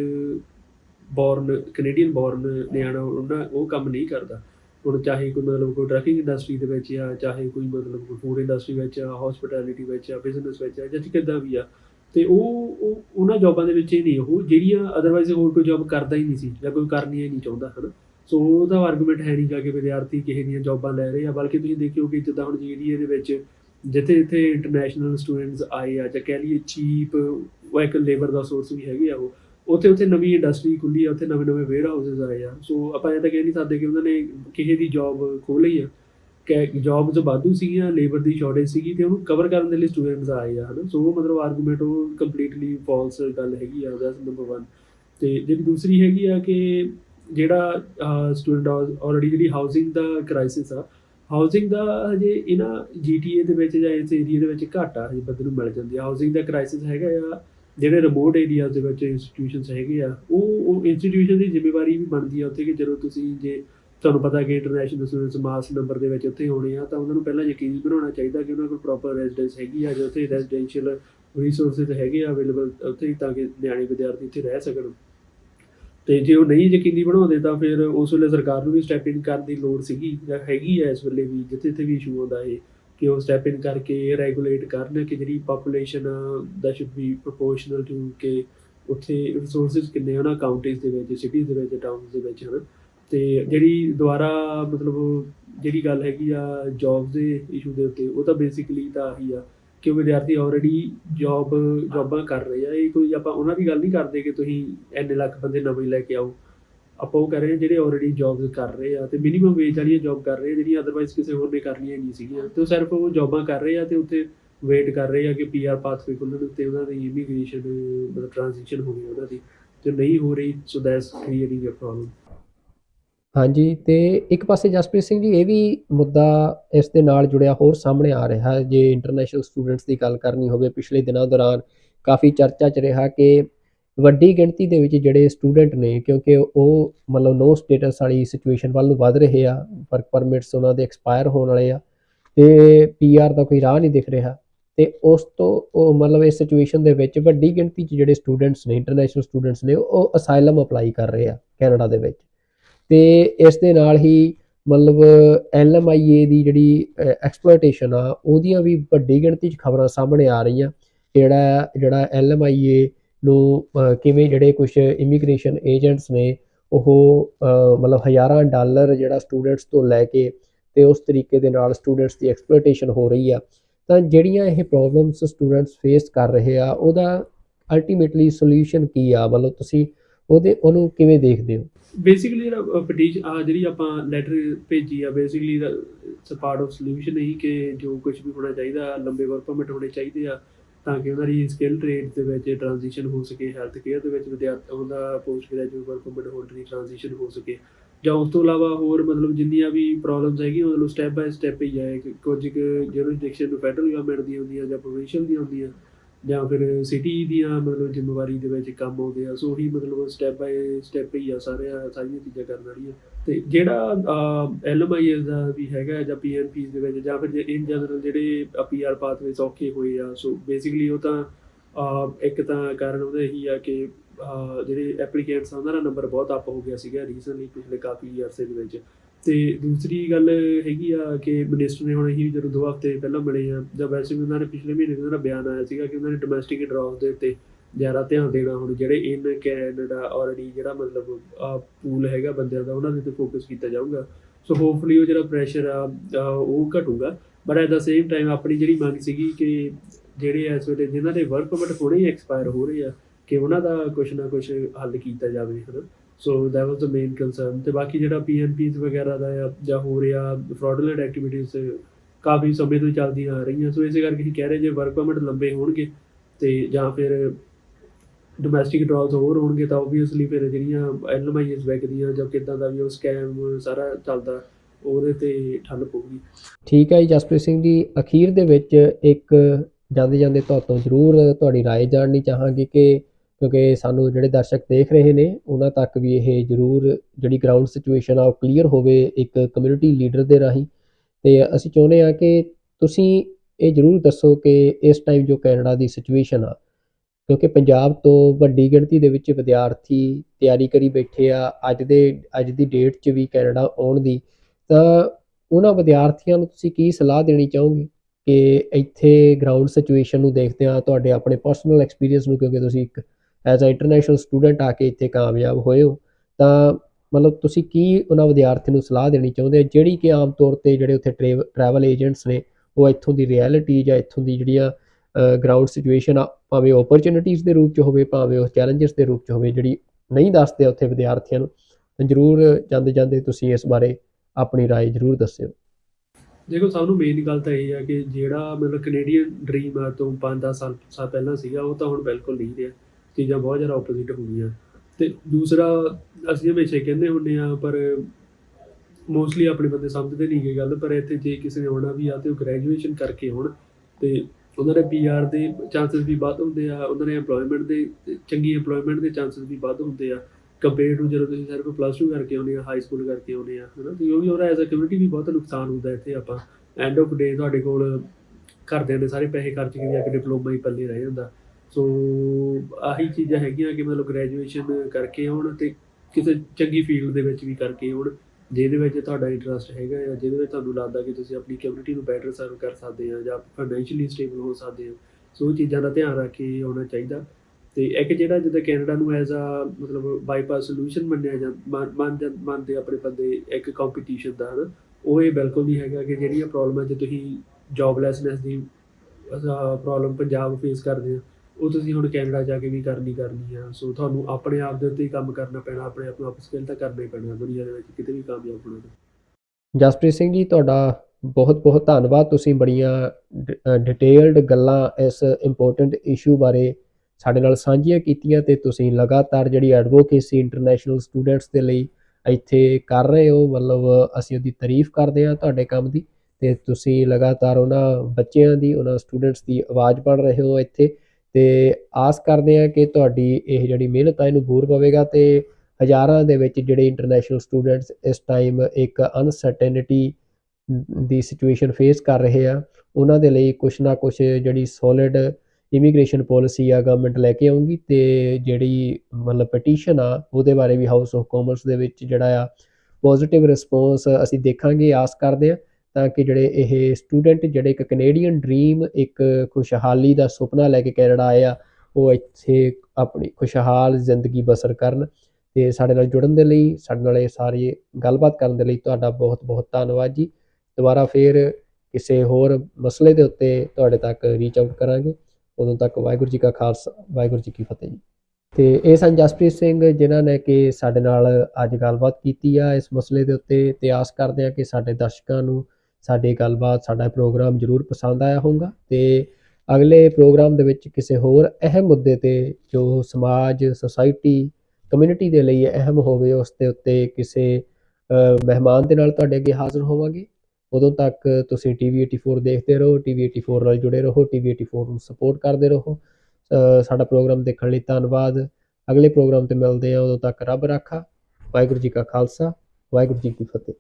ਬੋਰਨ ਕੈਨੇਡੀਅਨ ਬੋਰਨ ਨਿਆਣਾ ਉਹਨਾਂ ਉਹ ਕੰਮ ਨਹੀਂ ਕਰਦਾ। ਹੁਣ ਚਾਹੇ ਕੋਈ ਮਤਲਬ ਕੋਈ ਟਰੈਕਿੰਗ ਇੰਡਸਟਰੀ ਦੇ ਵਿੱਚ ਆ ਚਾਹੇ ਕੋਈ ਮਤਲਬ ਕੋਈ ਫੂਡ ਇੰਡਸਟਰੀ ਵਿੱਚ ਆ ਹਸਪਿਟੈਲਿਟੀ ਵਿੱਚ ਆ ਬਿਜ਼ਨਸ ਵਿੱਚ ਆ ਜਾਂ ਕਿੱਦਾਂ ਵੀ ਆ, ਤੇ ਉਹ ਉਹ, ਉਹਨਾਂ ਜੌਬਾਂ ਦੇ ਵਿੱਚ ਹੀ ਨਹੀਂ, ਉਹ ਜਿਹੜੀਆਂ ਅਦਰਵਾਈਜ਼ ਹੋਰ ਕੋਈ ਜੌਬ ਕਰਦਾ ਹੀ ਨਹੀਂ ਸੀ ਜਾਂ ਕੋਈ ਕਰਨੀ ਹੀ ਨਹੀਂ ਚਾਹੁੰਦਾ, ਹਨਾ। ਸੋ ਉਹਦਾ ਆਰਗੂਮੈਂਟ ਹੈ ਨਹੀਂ ਜਾ ਕੇ ਵਿਦਿਆਰਥੀ ਕਿਸੇ ਦੀਆਂ ਜੌਬਾਂ ਲੈ ਰਹੇ ਆ, ਬਲਕਿ ਤੁਸੀਂ ਦੇਖਿਓ ਕਿ ਜਿੱਦਾਂ ਹੁਣ ਜੀਡੀਏ ਦੇ ਵਿੱਚ ਜਿੱਥੇ ਜਿੱਥੇ ਇੰਟਰਨੈਸ਼ਨਲ ਸਟੂਡੈਂਟਸ ਆਏ ਆ, ਜਾਂ ਕਹਿ ਲਈਏ ਚੀਪ ਉਹ ਲੇਬਰ ਦਾ ਸੋਰਸ ਵੀ ਹੈਗੇ ਆ ਉਹ ਉੱਥੇ ਉੱਥੇ ਨਵੀਂ ਇੰਡਸਟਰੀ ਖੁੱਲੀ ਆ, ਉੱਥੇ ਨਵੇਂ ਨਵੇਂ ਵੇਅਰ ਹਾਊਸਸ ਆਏ ਆ। ਸੋ ਆਪਾਂ ਇਹ ਤਾਂ ਕਹਿ ਨਹੀਂ ਸਕਦੇ ਕਿ ਉਹਨਾਂ ਨੇ ਕਿਸੇ ਦੀ ਜੌਬ ਖੋਹ ਲਈ ਆ। ਕਿ ਜੌਬਸ ਵਾਧੂ ਸੀਗੀਆਂ ਲੇਬਰ ਦੀ ਸ਼ਾਰਟੇਜ ਸੀਗੀ ਤੇ ਉਹਨੂੰ ਕਵਰ ਕਰਨ ਦੇ ਲਈ ਸਟੂਡੈਂਟਸ ਆਏ ਆ, ਹਨਾ। ਸੋ ਉਹ ਮਤਲਬ ਆਰਗੂਮੈਂਟ ਉਹ ਕੰਪਲੀਟਲੀ ਫਾਲਸ ਗੱਲ ਹੈਗੀ ਆ ਦੈਟਸ ਨੰਬਰ 1 ਤੇ ਜਿਹੜੀ ਦੂਸਰੀ ਹੈਗੀ ਆ ਕਿ ਜਿਹੜਾ ਸਟੂਡੈਂਟ ਆਲਰੇਡੀ ਜਿਹੜੀ ਹਾਊਸਿੰਗ ਦਾ ਕ੍ਰਾਈਸਿਸ ਆ ਹਾਊਸਿੰਗ ਦਾ ਹਜੇ ਇਹਨਾਂ ਜੀਟੀਏ ਦੇ ਵਿੱਚ ਜਾਂ ਇਸ ਏਰੀਆ ਦੇ ਵਿੱਚ ਘੱਟ ਆ, ਹਜੇ ਬੰਦੇ ਨੂੰ ਮਿਲ ਜਾਂਦੀ ਆ। ਹਾਊਸਿੰਗ ਦਾ ਕ੍ਰਾਈਸਿਸ ਹੈਗਾ ਆ ਜਿਹੜੇ ਰਿਮੋਟ ਏਰੀਆਜ਼ ਦੇ ਵਿੱਚ ਇੰਸਟੀਟਿਊਸ਼ਨਸ ਹੈਗੇ ਆ, ਉਹ ਉਹ ਇੰਸਟੀਟਿਊਸ਼ਨ ਦੀ ਜ਼ਿੰਮੇਵਾਰੀ ਵੀ ਬਣਦੀ ਆ ਉੱਥੇ ਕਿ ਜਦੋਂ ਤੁਸੀਂ ਜੇ ਤੁਹਾਨੂੰ ਪਤਾ ਕਿ ਇੰਟਰਨੈਸ਼ਨਲ ਸਟੂਡੈਂਟਸ ਮਾਸ ਨੰਬਰ ਦੇ ਵਿੱਚ ਉੱਥੇ ਹੋਣੇ ਆ, ਤਾਂ ਉਹਨਾਂ ਨੂੰ ਪਹਿਲਾਂ ਯਕੀਨੀ ਬਣਾਉਣਾ ਚਾਹੀਦਾ ਕਿ ਉਹਨਾਂ ਕੋਲ ਪ੍ਰੋਪਰ ਰੈਜ਼ੀਡੈਂਸ ਹੈਗੀ ਆ, ਜਾਂ ਉੱਥੇ ਰੈਜ਼ੀਡੈਂਸ਼ੀਅਲ ਰਿਸੋਰਸਸ ਹੈਗੇ ਆ ਅਵੇਲੇਬਲ ਉੱਥੇ ਤਾਂ ਕਿ ਨਿਆਣੇ ਵਿਦਿਆਰਥੀ ਇੱਥੇ ਰਹਿ ਸਕਣ। ਤੇ ਜੇ ਉਹ ਨਹੀਂ ਯਕੀਨੀ ਬਣਾਉਂਦੇ ਤਾਂ ਫਿਰ ਉਸ ਵੇਲੇ ਸਰਕਾਰ ਨੂੰ ਵੀ ਸਟੈਪ ਇਨ ਕਰਨ ਦੀ ਲੋੜ ਸੀਗੀ ਜਾਂ ਹੈਗੀ ਆ ਇਸ ਵੇਲੇ ਵੀ ਜਿੱਥੇ ਜਿੱਥੇ ਵੀ ਇਸ਼ੂ ਆਉਂਦਾ ਹੈ ਕਿ ਉਹ ਸਟੈਪ ਇਨ ਕਰਕੇ ਰੈਗੂਲੇਟ ਕਰਨ ਕਿ ਜਿਹੜੀ ਪਾਪੂਲੇਸ਼ਨ ਦਾ ਸ਼ੁੱਡ ਬੀ ਪ੍ਰੋਪੋਰਸ਼ਨਲ ਟੂ ਕਿ ਉੱਥੇ ਰਿਸੋਰਸਸ ਕਿੰਨੇ ਉਹਨਾਂ ਕਾਉਂਟੀਜ਼ ਦੇ ਵਿੱਚ ਸਿਟੀਜ਼ ਦੇ ਵਿੱਚ ਟਾਊਨਸ ਦੇ ਵਿੱਚ, ਹਨ? ਤੇ ਜਿਹੜੀ ਦੁਬਾਰਾ ਮਤਲਬ ਜਿਹੜੀ ਗੱਲ ਹੈਗੀ ਆ ਜੌਬ ਦੇ ਇਸ਼ੂ ਦੇ ਉੱਤੇ, ਉਹ ਤਾਂ ਬੇਸਿਕਲੀ ਤਾਂ ਆਹੀ ਆ ਕਿ ਵਿਦਿਆਰਥੀ ਆਲਰੇਡੀ ਜੌਬ ਜੌਬਾਂ ਕਰ ਰਹੇ ਆ। ਇਹ ਕੋਈ ਆਪਾਂ ਉਹਨਾਂ ਦੀ ਗੱਲ ਨਹੀਂ ਕਰਦੇ ਕਿ ਤੁਸੀਂ ਇੰਨੇ ਲੱਖ ਬੰਦੇ ਨਵੇਂ ਲੈ ਕੇ ਆਓ। ਆਪਾਂ ਉਹ ਕਰ ਰਹੇ ਹਾਂ ਜਿਹੜੇ ਆਲਰੇਡੀ ਜੌਬਸ ਕਰ ਰਹੇ ਆ ਤੇ ਮਿਨੀਮਮ ਵੇਜ ਵਾਲੀਆਂ ਜੌਬ ਕਰ ਰਹੇ ਆ, ਜਿਹੜੀਆਂ ਅਦਰਵਾਈਜ਼ ਕਿਸੇ ਹੋਰ ਨੇ ਕਰਨੀਆਂ ਨਹੀਂ ਸੀਗੀਆਂ। ਤੇ ਉਹ ਸਿਰਫ ਉਹ ਜੌਬਾਂ ਕਰ ਰਹੇ ਆ ਤੇ ਉੱਥੇ ਵੇਟ ਕਰ ਰਹੇ ਆ ਕਿ ਪੀਆਰ ਪਾਥਵੇ ਖੁੱਲ੍ਹਣ ਉੱਤੇ ਉਹਨਾਂ ਦੀ ਇਮੀਗ੍ਰੇਸ਼ਨ ਮਤਲਬ ਟ੍ਰਾਂਜੀਸ਼ਨ ਹੋਵੇ ਉਹਨਾਂ ਦੀ। ਤੇ ਨਹੀਂ ਹੋ ਰਹੀ so that's creating a problem ਹਾਂਜੀ, ਤੇ ਇੱਕ ਪਾਸੇ ਜਸਪ੍ਰੀਤ ਸਿੰਘ ਜੀ, ਇਹ ਵੀ ਮੁੱਦਾ ਇਸ ਦੇ ਨਾਲ ਜੁੜਿਆ ਹੋਰ ਸਾਹਮਣੇ ਆ ਰਿਹਾ ਜੇ ਇੰਟਰਨੈਸ਼ਨਲ ਸਟੂਡੈਂਟਸ ਦੀ ਗੱਲ ਕਰਨੀ ਹੋਵੇ, ਪਿਛਲੇ ਦਿਨਾਂ ਦੌਰਾਨ ਕਾਫੀ ਚਰਚਾ 'ਚ ਰਿਹਾ ਕਿ ਵੱਡੀ ਗਿਣਤੀ ਦੇ ਵਿੱਚ ਜਿਹੜੇ ਸਟੂਡੈਂਟ ਨੇ, ਕਿਉਂਕਿ ਉਹ ਮਤਲਬ ਨੋ ਸਟੇਟਸ ਵਾਲੀ ਸਿਚੁਏਸ਼ਨ ਵੱਲ ਨੂੰ ਵੱਧ ਰਹੇ ਆ ਵਰਕ ਪਰਮਿਟਸ ਉਹਨਾਂ ਦੇ ਐਕਸਪਾਇਰ ਹੋਣ ਵਾਲੇ ਆ, ਤੇ ਪੀਆਰ ਦਾ ਕੋਈ ਰਾਹ ਨਹੀਂ ਦਿਖ ਰਿਹਾ। ਤੇ ਉਸ ਤੋਂ ਉਹ ਮਤਲਬ ਇਸ ਸਿਚੁਏਸ਼ਨ ਦੇ ਵਿੱਚ ਵੱਡੀ ਗਿਣਤੀ 'ਚ ਜਿਹੜੇ ਸਟੂਡੈਂਟਸ ਨੇ ਇੰਟਰਨੈਸ਼ਨਲ ਸਟੂਡੈਂਟਸ ਨੇ, ਉਹ ਅਸਾਈਲਮ ਅਪਲਾਈ ਕਰ ਰਹੇ ਆ ਕੈਨੇਡਾ ਦੇ ਵਿੱਚ। ਤੇ ਇਸ ਦੇ ਨਾਲ ਹੀ ਮਤਲਬ ਐਲਐਮਆਈਏ ਦੀ ਜਿਹੜੀ ਐਕਸਪਲੋਇਟੇਸ਼ਨ ਆ, ਉਹਦੀਆਂ ਵੀ ਵੱਡੀ ਗਿਣਤੀ 'ਚ ਖਬਰਾਂ ਸਾਹਮਣੇ ਆ ਰਹੀਆਂ। ਜਿਹੜਾ ਜਿਹੜਾ ਐਲਐਮਆਈਏ ਨੂੰ ਕਿਵੇਂ ਜਿਹੜੇ ਕੁਝ ਇਮੀਗ੍ਰੇਸ਼ਨ ਏਜੰਟਸ ਨੇ, ਉਹ ਮਤਲਬ ਹਜ਼ਾਰਾਂ ਡਾਲਰ ਜਿਹੜਾ ਸਟੂਡੈਂਟਸ ਤੋਂ ਲੈ ਕੇ ਤੇ ਉਸ ਤਰੀਕੇ ਦੇ ਨਾਲ ਸਟੂਡੈਂਟਸ ਦੀ ਐਕਸਪਲੋਇਟੇਸ਼ਨ ਹੋ ਰਹੀ ਆ, ਤਾਂ ਜਿਹੜੀਆਂ ਇਹ ਪ੍ਰੋਬਲਮਸ ਸਟੂਡੈਂਟਸ ਫੇਸ ਕਰ ਰਹੇ ਆ, ਉਹਦਾ ਅਲਟੀਮੇਟਲੀ ਸੋਲੂਸ਼ਨ ਕੀ ਆ? ਮਤਲਬ ਤੁਸੀਂ ਉਹਦੇ, ਉਹਨੂੰ ਕਿਵੇਂ ਦੇਖਦੇ ਹੋ? ਬੇਸਿਕਲੀ ਜਿਹੜਾ ਪਟੀਸ਼ਨ ਆ ਜਿਹੜੀ ਆਪਾਂ ਲੈਟਰ ਭੇਜੀ ਆ basically it's part of solution ਹੀ ਕਿ ਜੋ ਕੁਝ ਵੀ ਹੋਣਾ ਚਾਹੀਦਾ, ਲੰਬੇ ਵਰਕ ਪਰਮਿਟ ਹੋਣੇ ਚਾਹੀਦੇ ਆ ਤਾਂ ਕਿ ਉਹਨਾਂ ਦੀ ਸਕਿੱਲ ਟ੍ਰੇਡ ਦੇ ਵਿੱਚ ਟ੍ਰਾਂਜੀਸ਼ਨ ਹੋ ਸਕੇ ਹੈਲਥ ਕੇਅਰ ਦੇ ਵਿੱਚ ਵਿਦਿਆਰਥੀ ਉਹਦਾ post graduate work permit holder ਦੀ ਟ੍ਰਾਂਜੀਸ਼ਨ ਹੋ ਸਕੇ। ਜਾਂ ਉਸ ਤੋਂ ਇਲਾਵਾ ਹੋਰ ਮਤਲਬ ਜਿੰਨੀਆਂ ਵੀ ਪ੍ਰੋਬਲਮਸ ਹੈਗੀਆਂ ਮਤਲਬ ਸਟੈਪ ਬਾਏ ਸਟੈਪ ਹੀ ਜਾਏ ਕਿ ਕੁਝ ਜੁਰਿਸਡਿਕਸ਼ਨ ਨੂੰ ਫੈਡਰਲ ਗਵਰਨਮੈਂਟ ਦੀਆਂ ਹੁੰਦੀਆਂ ਜਾਂ ਪ੍ਰੋਵਿੰਸ਼ੀਅਲ ਦੀਆਂ ਹੁੰਦੀਆਂ ਜਾਂ ਫਿਰ ਸਿਟੀ ਦੀਆਂ ਮਤਲਬ ਜ਼ਿੰਮੇਵਾਰੀ ਦੇ ਵਿੱਚ ਕੰਮ ਆਉਂਦੇ ਆ, ਸੋ ਉਹੀ ਮਤਲਬ ਸਟੈਪ ਬਾਏ ਸਟੈਪ ਹੀ ਆ ਸਾਰੇ ਸਾਰੀਆਂ ਚੀਜ਼ਾਂ ਕਰਨ ਵਾਲੀਆਂ। ਤੇ ਜਿਹੜਾ ਐਲਐਮਆਈਐਸ ਦਾ ਵੀ ਹੈਗਾ ਜਾਂ ਪੀਐਨਪੀਸ ਦੇ ਵਿੱਚ, ਜਾਂ ਫਿਰ ਜੇ ਇਨ ਜਨਰਲ ਜਿਹੜੇ ਪੀਆਰ ਪਾਥਵੇ ਸੌਖੇ ਹੋਏ ਆ, ਸੋ ਬੇਸਿਕਲੀ ਉਹ ਤਾਂ ਇੱਕ ਤਾਂ ਕਾਰਨ ਉਹਦਾ ਇਹੀ ਆ ਕਿ ਜਿਹੜੇ ਐਪਲੀਕੈਂਟਸ ਆ, ਉਹਨਾਂ ਦਾ ਨੰਬਰ ਬਹੁਤ ਅਪ ਹੋ ਗਿਆ ਸੀਗਾ ਰੀਸੈਂਟਲੀ ਪਿਛਲੇ ਕਾਫੀ ਅਰਸੇ ਦੇ ਵਿੱਚ। ਤੇ ਦੂਸਰੀ ਗੱਲ ਹੈਗੀ ਆ ਕਿ ਮਿਨਿਸਟਰ ਨੇ ਹੁਣ ਇਹੀ ਜਦੋਂ ਦੋ ਹਫ਼ਤੇ ਪਹਿਲਾਂ ਮਿਲੇ ਆ, ਜਾਂ ਵੈਸੇ ਵੀ ਉਹਨਾਂ ਨੇ ਪਿਛਲੇ ਮਹੀਨੇ ਉਹਨਾਂ ਦਾ ਬਿਆਨ ਆਇਆ ਸੀਗਾ ਕਿ ਉਹਨਾਂ ਨੇ ਡੋਮੈਸਟਿਕ ਡਰਾਪ ਦੇ ਉੱਤੇ ਜ਼ਿਆਦਾ ਧਿਆਨ ਦੇਣਾ ਹੁਣ, ਜਿਹੜੇ ਇਨ ਕੈਨੇਡਾ ਆਲਰੇਡੀ ਜਿਹੜਾ ਮਤਲਬ ਪੂਲ ਹੈਗਾ ਬੰਦਿਆਂ ਦਾ, ਉਹਨਾਂ ਦੇ ਤੇ ਫੋਕਸ ਕੀਤਾ ਜਾਊਗਾ। ਸੋ ਹੋਪਫੁਲੀ ਉਹ ਜਿਹੜਾ ਪ੍ਰੈਸ਼ਰ ਆ ਉਹ ਘਟੂਗਾ। But at the same time ਆਪਣੀ ਜਿਹੜੀ ਮੰਗ ਸੀਗੀ ਕਿ ਜਿਹੜੇ ਇਸ ਵੇਲੇ ਜਿਨ੍ਹਾਂ ਦੇ ਵਰਕ ਪਰਮਿਟ ਹੁਣੇ ਹੀ ਐਕਸਪਾਇਰ ਹੋ ਰਹੇ ਆ, ਕਿ ਉਹਨਾਂ ਦਾ ਕੁਝ ਨਾ ਕੁਝ ਹੱਲ ਕੀਤਾ ਜਾਵੇ, ਹਨਾ? so that was the main concern ਤੇ ਬਾਕੀ ਜਿਹੜਾ ਪੀਐਨਪੀਸ ਵਗੈਰਾ ਦਾ ਆ ਜਾਂ ਹੋ ਰਿਹਾ ਫਰਾਡੂਲੈਂਟ ਐਕਟੀਵਿਟੀਜ਼ ਕਾਫੀ ਸਮੇਂ ਤੋਂ ਚੱਲਦੀਆਂ ਆ ਰਹੀਆਂ ਸੋ ਇਸੇ ਕਰਕੇ ਅਸੀਂ ਕਹਿ ਰਹੇ ਜੇ ਵਰਕ ਪਰਮਿਟ ਲੰਬੇ ਹੋਣਗੇ ਤੇ ਜਾਂ ਫਿਰ ਡੋਮੈਸਟਿਕ ਡਰਾਉਸ ਹੋਰ ਹੋਣਗੇ ਤਾਂ ਆਬਵੀਅਸਲੀ ਫਿਰ ਜਿਹੜੀਆਂ ਐਲਐਮਆਈਐਸ ਵਗਦੀਆਂ ਜਾਂ ਕਿਦਾਂ ਦਾ ਵੀ ਉਹ ਸਕੈਮ ਸਾਰਾ ਚੱਲਦਾ ਉਹਦੇ ਤੇ ਠੱਲ ਪਊਗੀ ਠੀਕ ਹੈ ਜੀ ਜਸਪ੍ਰੀਤ ਸਿੰਘ ਜੀ ਅਖੀਰ ਦੇ ਵਿੱਚ ਇੱਕ ਜਾਂਦੇ ਜਾਂਦੇ ਤੁਹਾਤੋਂ ਜ਼ਰੂਰ ਤੁਹਾਡੀ رائے ਜਾਣਨੀ ਚਾਹਾਂਗੇ ਕਿ ਕਿਉਂਕਿ ਸਾਨੂੰ ਜਿਹੜੇ ਦਰਸ਼ਕ ਦੇਖ ਰਹੇ ਨੇ, ਉਹਨਾਂ ਤੱਕ ਵੀ ਇਹ ਜ਼ਰੂਰ ਜਿਹੜੀ ਗਰਾਊਂਡ ਸਿਚੁਏਸ਼ਨ ਆ, ਉਹ ਕਲੀਅਰ ਹੋਵੇ ਇੱਕ ਕਮਿਊਨਿਟੀ ਲੀਡਰ ਦੇ ਰਾਹੀਂ। ਤੇ ਅਸੀਂ ਚਾਹੁੰਦੇ ਆ ਕਿ ਤੁਸੀਂ ਇਹ ਜ਼ਰੂਰ ਦੱਸੋ ਕਿ ਇਸ ਟਾਈਮ ਜੋ ਕੈਨੇਡਾ ਦੀ ਸਿਚੁਏਸ਼ਨ ਆ, ਕਿਉਂਕਿ ਪੰਜਾਬ ਤੋਂ ਵੱਡੀ ਗਿਣਤੀ ਦੇ ਵਿੱਚ ਵਿਦਿਆਰਥੀ ਤਿਆਰੀ ਕਰੀ ਬੈਠੇ ਆ, ਅੱਜ ਦੇ, ਅੱਜ ਦੀ ਡੇਟ 'ਚ ਵੀ ਕੈਨੇਡਾ ਆਉਣ ਦੀ। ਤਾਂ ਉਹਨਾਂ ਵਿਦਿਆਰਥੀਆਂ ਨੂੰ ਤੁਸੀਂ ਕੀ ਸਲਾਹ ਦੇਣੀ ਚਾਹੋਗੇ ਕਿ ਇੱਥੇ ਗਰਾਊਂਡ ਸਿਚੁਏਸ਼ਨ ਨੂੰ ਦੇਖਦੇ ਆ ਤੁਹਾਡੇ ਆਪਣੇ ਪਰਸਨਲ ਐਕਸਪੀਰੀਅੰਸ ਨੂੰ, ਕਿਉਂਕਿ ਤੁਸੀਂ ਇੱਕ ਐਜ਼ ਅ ਇੰਟਰਨੈਸ਼ਨਲ ਸਟੂਡੈਂਟ ਆ ਕੇ ਇੱਥੇ ਕਾਮਯਾਬ ਹੋਏ ਹੋ ਤਾਂ ਮਤਲਬ ਤੁਸੀਂ ਕੀ ਉਹਨਾਂ ਵਿਦਿਆਰਥੀ ਨੂੰ ਸਲਾਹ ਦੇਣੀ ਚਾਹੁੰਦੇ ਆ ਜਿਹੜੀ ਕਿ ਆਮ ਤੌਰ ਤੇ ਜਿਹੜੇ ਉੱਥੇ ਟਰੈਵਲ ਏਜੰਟਸ ਨੇ ਉਹ ਇੱਥੋਂ ਦੀ ਰਿਐਲਿਟੀ ਜਾਂ ਇੱਥੋਂ ਦੀ ਜਿਹੜੀਆਂ ਗਰਾਊਂਡ ਸਿਚੁਏਸ਼ਨ ਆ ਭਾਵੇਂ ਓਪਰਚੁਨਿਟੀਜ਼ ਦੇ ਰੂਪ ਚ ਹੋਵੇ ਭਾਵੇਂ ਉਹ ਚੈਲੰਜਸ ਦੇ ਰੂਪ ਚ ਹੋਵੇ ਜਿਹੜੀ ਨਹੀਂ ਦੱਸਦੇ ਉੱਥੇ ਵਿਦਿਆਰਥੀਆਂ ਨੂੰ ਤਾਂ ਜ਼ਰੂਰ ਜਾਂਦੇ ਜਾਂਦੇ ਤੁਸੀਂ ਇਸ ਬਾਰੇ ਆਪਣੀ رائے ਜ਼ਰੂਰ ਦੱਸਿਓ ਦੇਖੋ ਸਭ ਨੂੰ ਮੇਨ ਗੱਲ ਤਾਂ ਇਹ ਆ ਕਿ ਜਿਹੜਾ ਮਤਲਬ ਕੈਨੇਡੀਅਨ ਡ੍ਰੀਮ ਆ ਤੋਂ 5-10 ਸਾਲ ਸਾਲ ਪਹਿਲਾਂ ਸੀਗਾ ਉਹ ਤਾਂ ਹੁਣ ਬਿਲਕੁਲ ਨਹੀਂ ਰਿਹਾ ਚੀਜ਼ਾਂ ਬਹੁਤ ਜ਼ਿਆਦਾ ਆਪੋਜ਼ਿਟ ਹੋ ਗਈਆਂ। ਤੇ ਦੂਸਰਾ, ਅਸੀਂ ਹਮੇਸ਼ਾ ਹੀ ਕਹਿੰਦੇ ਹੁੰਦੇ ਆ ਪਰ ਮੋਸਟਲੀ ਆਪਣੇ ਬੰਦੇ ਸਮਝਦੇ ਨਹੀਂ ਇਹ ਗੱਲ, ਪਰ ਇੱਥੇ ਜੇ ਕਿਸੇ ਨੇ ਆਉਣਾ ਵੀ ਆ ਤੇ ਉਹ ਗ੍ਰੈਜੂਏਸ਼ਨ ਕਰਕੇ ਆਉਣ। ਤੇ ਉਹਨਾਂ ਦੇ ਪੀਆਰ ਦੇ ਚਾਂਸਸ ਵੀ ਵੱਧ ਹੁੰਦੇ ਆ, ਉਹਨਾਂ ਦੇ EMPLOYMENT ਦੇ ਚੰਗੀ EMPLOYMENT ਦੇ ਚਾਂਸਸ ਵੀ ਵੱਧ ਹੁੰਦੇ ਆ। ਕੰਪੇਅਰ ਟੂ ਜਦੋਂ ਤੁਸੀਂ ਸਿਰਫ ਪਲੱਸ 2 ਕਰਕੇ ਆਉਂਦੇ ਆ ਹਾਈ ਸਕੂਲ ਕਰਕੇ ਆਉਂਦੇ ਆ, ਹਨਾ, ਤੇ ਉਹ ਵੀ ਉਹਦਾ ਐਜ਼ ਅ ਕਮਿਊਨਿਟੀ ਵੀ ਬਹੁਤ ਨੁਕਸਾਨ ਹੁੰਦਾ ਇੱਥੇ ਆਪਾਂ। ਐਂਡ ਆਫ ਡੇ ਤੁਹਾਡੇ ਕੋਲ ਘਰਦਿਆਂ ਦੇ ਸਾਰੇ ਪੈਸੇ ਖਰਚ ਕੇ ਆ ਕੇ ਡਿਪਲੋਮਾ ਹੀ ਪੱਲੇ ਰਹਿ ਜਾਂਦਾ। ਸੋ ਆਹੀ ਚੀਜ਼ਾਂ ਹੈਗੀਆਂ ਕਿ ਮਤਲਬ ਗ੍ਰੈਜੂਏਸ਼ਨ ਕਰਕੇ ਆਉਣ ਤੇ ਕਿਸੇ ਚੰਗੀ ਫੀਲਡ ਦੇ ਵਿੱਚ ਵੀ ਕਰਕੇ ਆਉਣ ਜਿਹਦੇ ਵਿੱਚ ਤੁਹਾਡਾ ਇੰਟਰਸਟ ਹੈਗਾ ਜਾਂ ਜਿਹਦੇ ਵਿੱਚ ਤੁਹਾਨੂੰ ਲੱਗਦਾ ਕਿ ਤੁਸੀਂ ਆਪਣੀ ਕਮਿਊਨਿਟੀ ਨੂੰ ਬੈਟਰ ਸਰਵ ਕਰ ਸਕਦੇ ਆ ਜਾਂ ਫਾਈਨੈਂਸ਼ੀਅਲੀ ਸਟੇਬਲ ਹੋ ਸਕਦੇ ਆ ਸੋ ਉਹ ਚੀਜ਼ਾਂ ਦਾ ਧਿਆਨ ਰੱਖ ਕੇ ਆਉਣਾ ਚਾਹੀਦਾ। ਤੇ ਇੱਕ ਜਿਹੜਾ ਜਿੱਦਾਂ ਕੈਨੇਡਾ ਨੂੰ ਐਜ਼ ਆ ਮਤਲਬ ਬਾਈਪਾਸ ਸੋਲੂਸ਼ਨ ਮੰਨਿਆ ਜਾਂਦਾ ਮੰਨਦੇ ਆਪਣੇ ਬੰਦੇ ਇੱਕ ਕੰਪੀਟੀਸ਼ਨ ਦਾ ਹਨਾ, ਉਹ ਇਹ ਬਿਲਕੁਲ ਨਹੀਂ ਹੈਗਾ ਕਿ ਜਿਹੜੀਆਂ ਪ੍ਰੋਬਲਮਾਂ ਜੇ ਤੁਸੀਂ ਜੌਬਲੈਸਨੈਸ ਦੀ ਪ੍ਰੋਬਲਮ ਪੰਜਾਬ ਫੇਸ ਕਰਦੇ ਆ ਉਹ ਤੁਸੀਂ ਹੁਣ ਕੈਨੇਡਾ ਜਾ ਕੇ ਵੀ ਕਰਨੀ ਕਰਨੀ ਆ। ਸੋ ਤੁਹਾਨੂੰ ਆਪਣੇ ਆਪ ਦੇ ਉੱਤੇ ਹੀ ਕੰਮ ਕਰਨਾ ਪੈਣਾ, ਆਪਣੇ ਆਪ ਨੂੰ ਅਪਸਕਿਲ ਤਾਂ ਕਰਨਾ ਹੀ ਪੈਣਾ ਦੁਨੀਆ ਦੇ ਵਿੱਚ, ਕਿਤੇ ਵੀ ਕਾਮਯਾਬ ਹੋਣਾ ਜਸਪ੍ਰੀਤ ਸਿੰਘ ਜੀ, ਤੁਹਾਡਾ ਬਹੁਤ ਬਹੁਤ ਧੰਨਵਾਦ। ਤੁਸੀਂ ਬੜੀਆਂ ਡਿਟੇਲਡ ਗੱਲਾਂ ਇਸ ਇੰਪੋਰਟੈਂਟ ਇਸ਼ੂ ਬਾਰੇ ਸਾਡੇ ਨਾਲ ਸਾਂਝੀਆਂ ਕੀਤੀਆਂ ਤੇ ਤੁਸੀਂ ਲਗਾਤਾਰ ਜਿਹੜੀ ਐਡਵੋਕੇਸੀ ਇੰਟਰਨੈਸ਼ਨਲ ਸਟੂਡੈਂਟਸ ਦੇ ਲਈ ਇੱਥੇ ਕਰ ਰਹੇ ਹੋ, ਮਤਲਬ ਅਸੀਂ ਉਹਦੀ ਤਾਰੀਫ ਕਰਦੇ ਹਾਂ ਤੁਹਾਡੇ ਕੰਮ ਦੀ ਤੇ ਤੁਸੀਂ ਲਗਾਤਾਰ ਉਹਨਾਂ ਬੱਚਿਆਂ ਦੀ, ਉਹਨਾਂ ਸਟੂਡੈਂਟਸ ਦੀ ਆਵਾਜ਼ ਬਣ ਰਹੇ ਹੋ ਇੱਥੇ। ਤੇ ਆਸ ਕਰਦੇ ਹਾਂ ਕਿ ਤੁਹਾਡੀ ਇਹ ਜਿਹੜੀ ਮਿਹਨਤ ਆ, ਇਹਨੂੰ ਬੂਰ ਪਵੇਗਾ ਤੇ ਹਜ਼ਾਰਾਂ ਦੇ ਵਿੱਚ ਜਿਹੜੇ ਇੰਟਰਨੈਸ਼ਨਲ ਸਟੂਡੈਂਟਸ ਇਸ ਟਾਈਮ ਇੱਕ ਅਨਸਰਟੇਨਿਟੀ ਦੀ ਸਿਚੁਏਸ਼ਨ ਫੇਸ ਕਰ ਰਹੇ ਆ, ਉਹਨਾਂ ਦੇ ਲਈ ਕੁਛ ਨਾ ਕੁਛ ਜਿਹੜੀ ਸੋਲਿਡ ਇਮੀਗ੍ਰੇਸ਼ਨ ਪਾਲਿਸੀ ਆ ਗਵਰਨਮੈਂਟ ਲੈ ਕੇ ਆਉਂਗੀ ਤੇ ਜਿਹੜੀ ਮਤਲਬ ਪਟੀਸ਼ਨ ਆ, ਉਹਦੇ ਬਾਰੇ ਵੀ ਹਾਊਸ ਆਫ ਕਾਮਰਸ ਦੇ ਵਿੱਚ ਜਿਹੜਾ ਆ ਪੋਜ਼ਿਟਿਵ ਰਿਸਪੌਂਸ ਅਸੀਂ ਦੇਖਾਂਗੇ, ਆਸ ਕਰਦੇ ਆ ਤਾਂ ਕਿ ਜਿਹੜੇ ਇਹ ਸਟੂਡੈਂਟ ਜਿਹੜੇ ਇੱਕ ਕੈਨੇਡੀਅਨ ਡ੍ਰੀਮ ਇੱਕ ਖੁਸ਼ਹਾਲੀ ਦਾ ਸੁਪਨਾ ਲੈ ਕੇ ਕੈਨੇਡਾ ਆਏ ਆ, ਉਹ ਇੱਥੇ ਆਪਣੀ ਖੁਸ਼ਹਾਲ ਜ਼ਿੰਦਗੀ ਬਸਰ ਕਰਨ ਤੇ ਸਾਡੇ ਨਾਲ ਜੁੜਨ ਦੇ ਲਈ, ਸਾਡੇ ਨਾਲ ਇਹ ਸਾਰੀ ਗੱਲਬਾਤ ਕਰਨ ਦੇ ਲਈ ਤੁਹਾਡਾ ਬਹੁਤ ਬਹੁਤ ਧੰਨਵਾਦ ਜੀ। ਦੁਬਾਰਾ ਫੇਰ ਕਿਸੇ ਹੋਰ ਮਸਲੇ ਦੇ ਉੱਤੇ ਤੁਹਾਡੇ ਤੱਕ ਰੀਚ ਆਊਟ ਕਰਾਂਗੇ। ਉਦੋਂ ਤੱਕ ਵਾਹਿਗੁਰੂ ਜੀ ਕਾ ਖਾਲਸਾ, ਵਾਹਿਗੁਰੂ ਜੀ ਕੀ ਫਤਿਹ ਜੀ। ਤੇ ਇਹ ਸਨ ਜਸਪ੍ਰੀਤ ਸਿੰਘ, ਜਿਨ੍ਹਾਂ ਨੇ ਕਿ ਸਾਡੇ ਨਾਲ ਅੱਜ ਗੱਲਬਾਤ ਕੀਤੀ ਆ ਇਸ ਮਸਲੇ ਦੇ ਉੱਤੇ, ਤੇ ਆਸ ਕਰਦੇ ਆ ਕਿ ਸਾਡੇ ਦਰਸ਼ਕਾਂ ਨੂੰ ਸਾਡੀ ਗੱਲਬਾਤ, ਸਾਡਾ ਪ੍ਰੋਗਰਾਮ ਜ਼ਰੂਰ ਪਸੰਦ ਆਇਆ ਹੋਊਗਾ ਤੇ ਅਗਲੇ ਪ੍ਰੋਗਰਾਮ ਦੇ ਵਿੱਚ ਕਿਸੇ ਹੋਰ ਅਹਿਮ ਮੁੱਦੇ ਤੇ ਜੋ ਸਮਾਜ, ਸੁਸਾਇਟੀ, ਕਮਿਊਨਿਟੀ ਦੇ ਲਈ ਅਹਿਮ ਹੋਵੇ, ਉਸ ਦੇ ਉੱਤੇ ਕਿਸੇ ਮਹਿਮਾਨ ਦੇ ਨਾਲ ਤੁਹਾਡੇ ਅੱਗੇ ਹਾਜ਼ਰ ਹੋਵਾਂਗੇ। ਉਦੋਂ ਤੱਕ ਤੁਸੀਂ ਟੀਵੀ 84 ਦੇਖਦੇ ਰਹੋ ਟੀਵੀ 84 ਨਾਲ ਜੁੜੇ ਰਹੋ ਟੀਵੀ 84 ਨੂੰ ਸਪੋਰਟ ਕਰਦੇ ਰਹੋ। ਸਾਡਾ ਪ੍ਰੋਗਰਾਮ ਦੇਖਣ ਲਈ ਧੰਨਵਾਦ। ਅਗਲੇ ਪ੍ਰੋਗਰਾਮ ਤੇ ਮਿਲਦੇ ਹਾਂ, ਉਦੋਂ ਤੱਕ ਰੱਬ ਰਾਖਾ। ਵਾਹਿਗੁਰੂ ਜੀ ਕਾ ਖਾਲਸਾ, ਵਾਹਿਗੁਰੂ ਜੀ ਕੀ ਫਤਿਹ।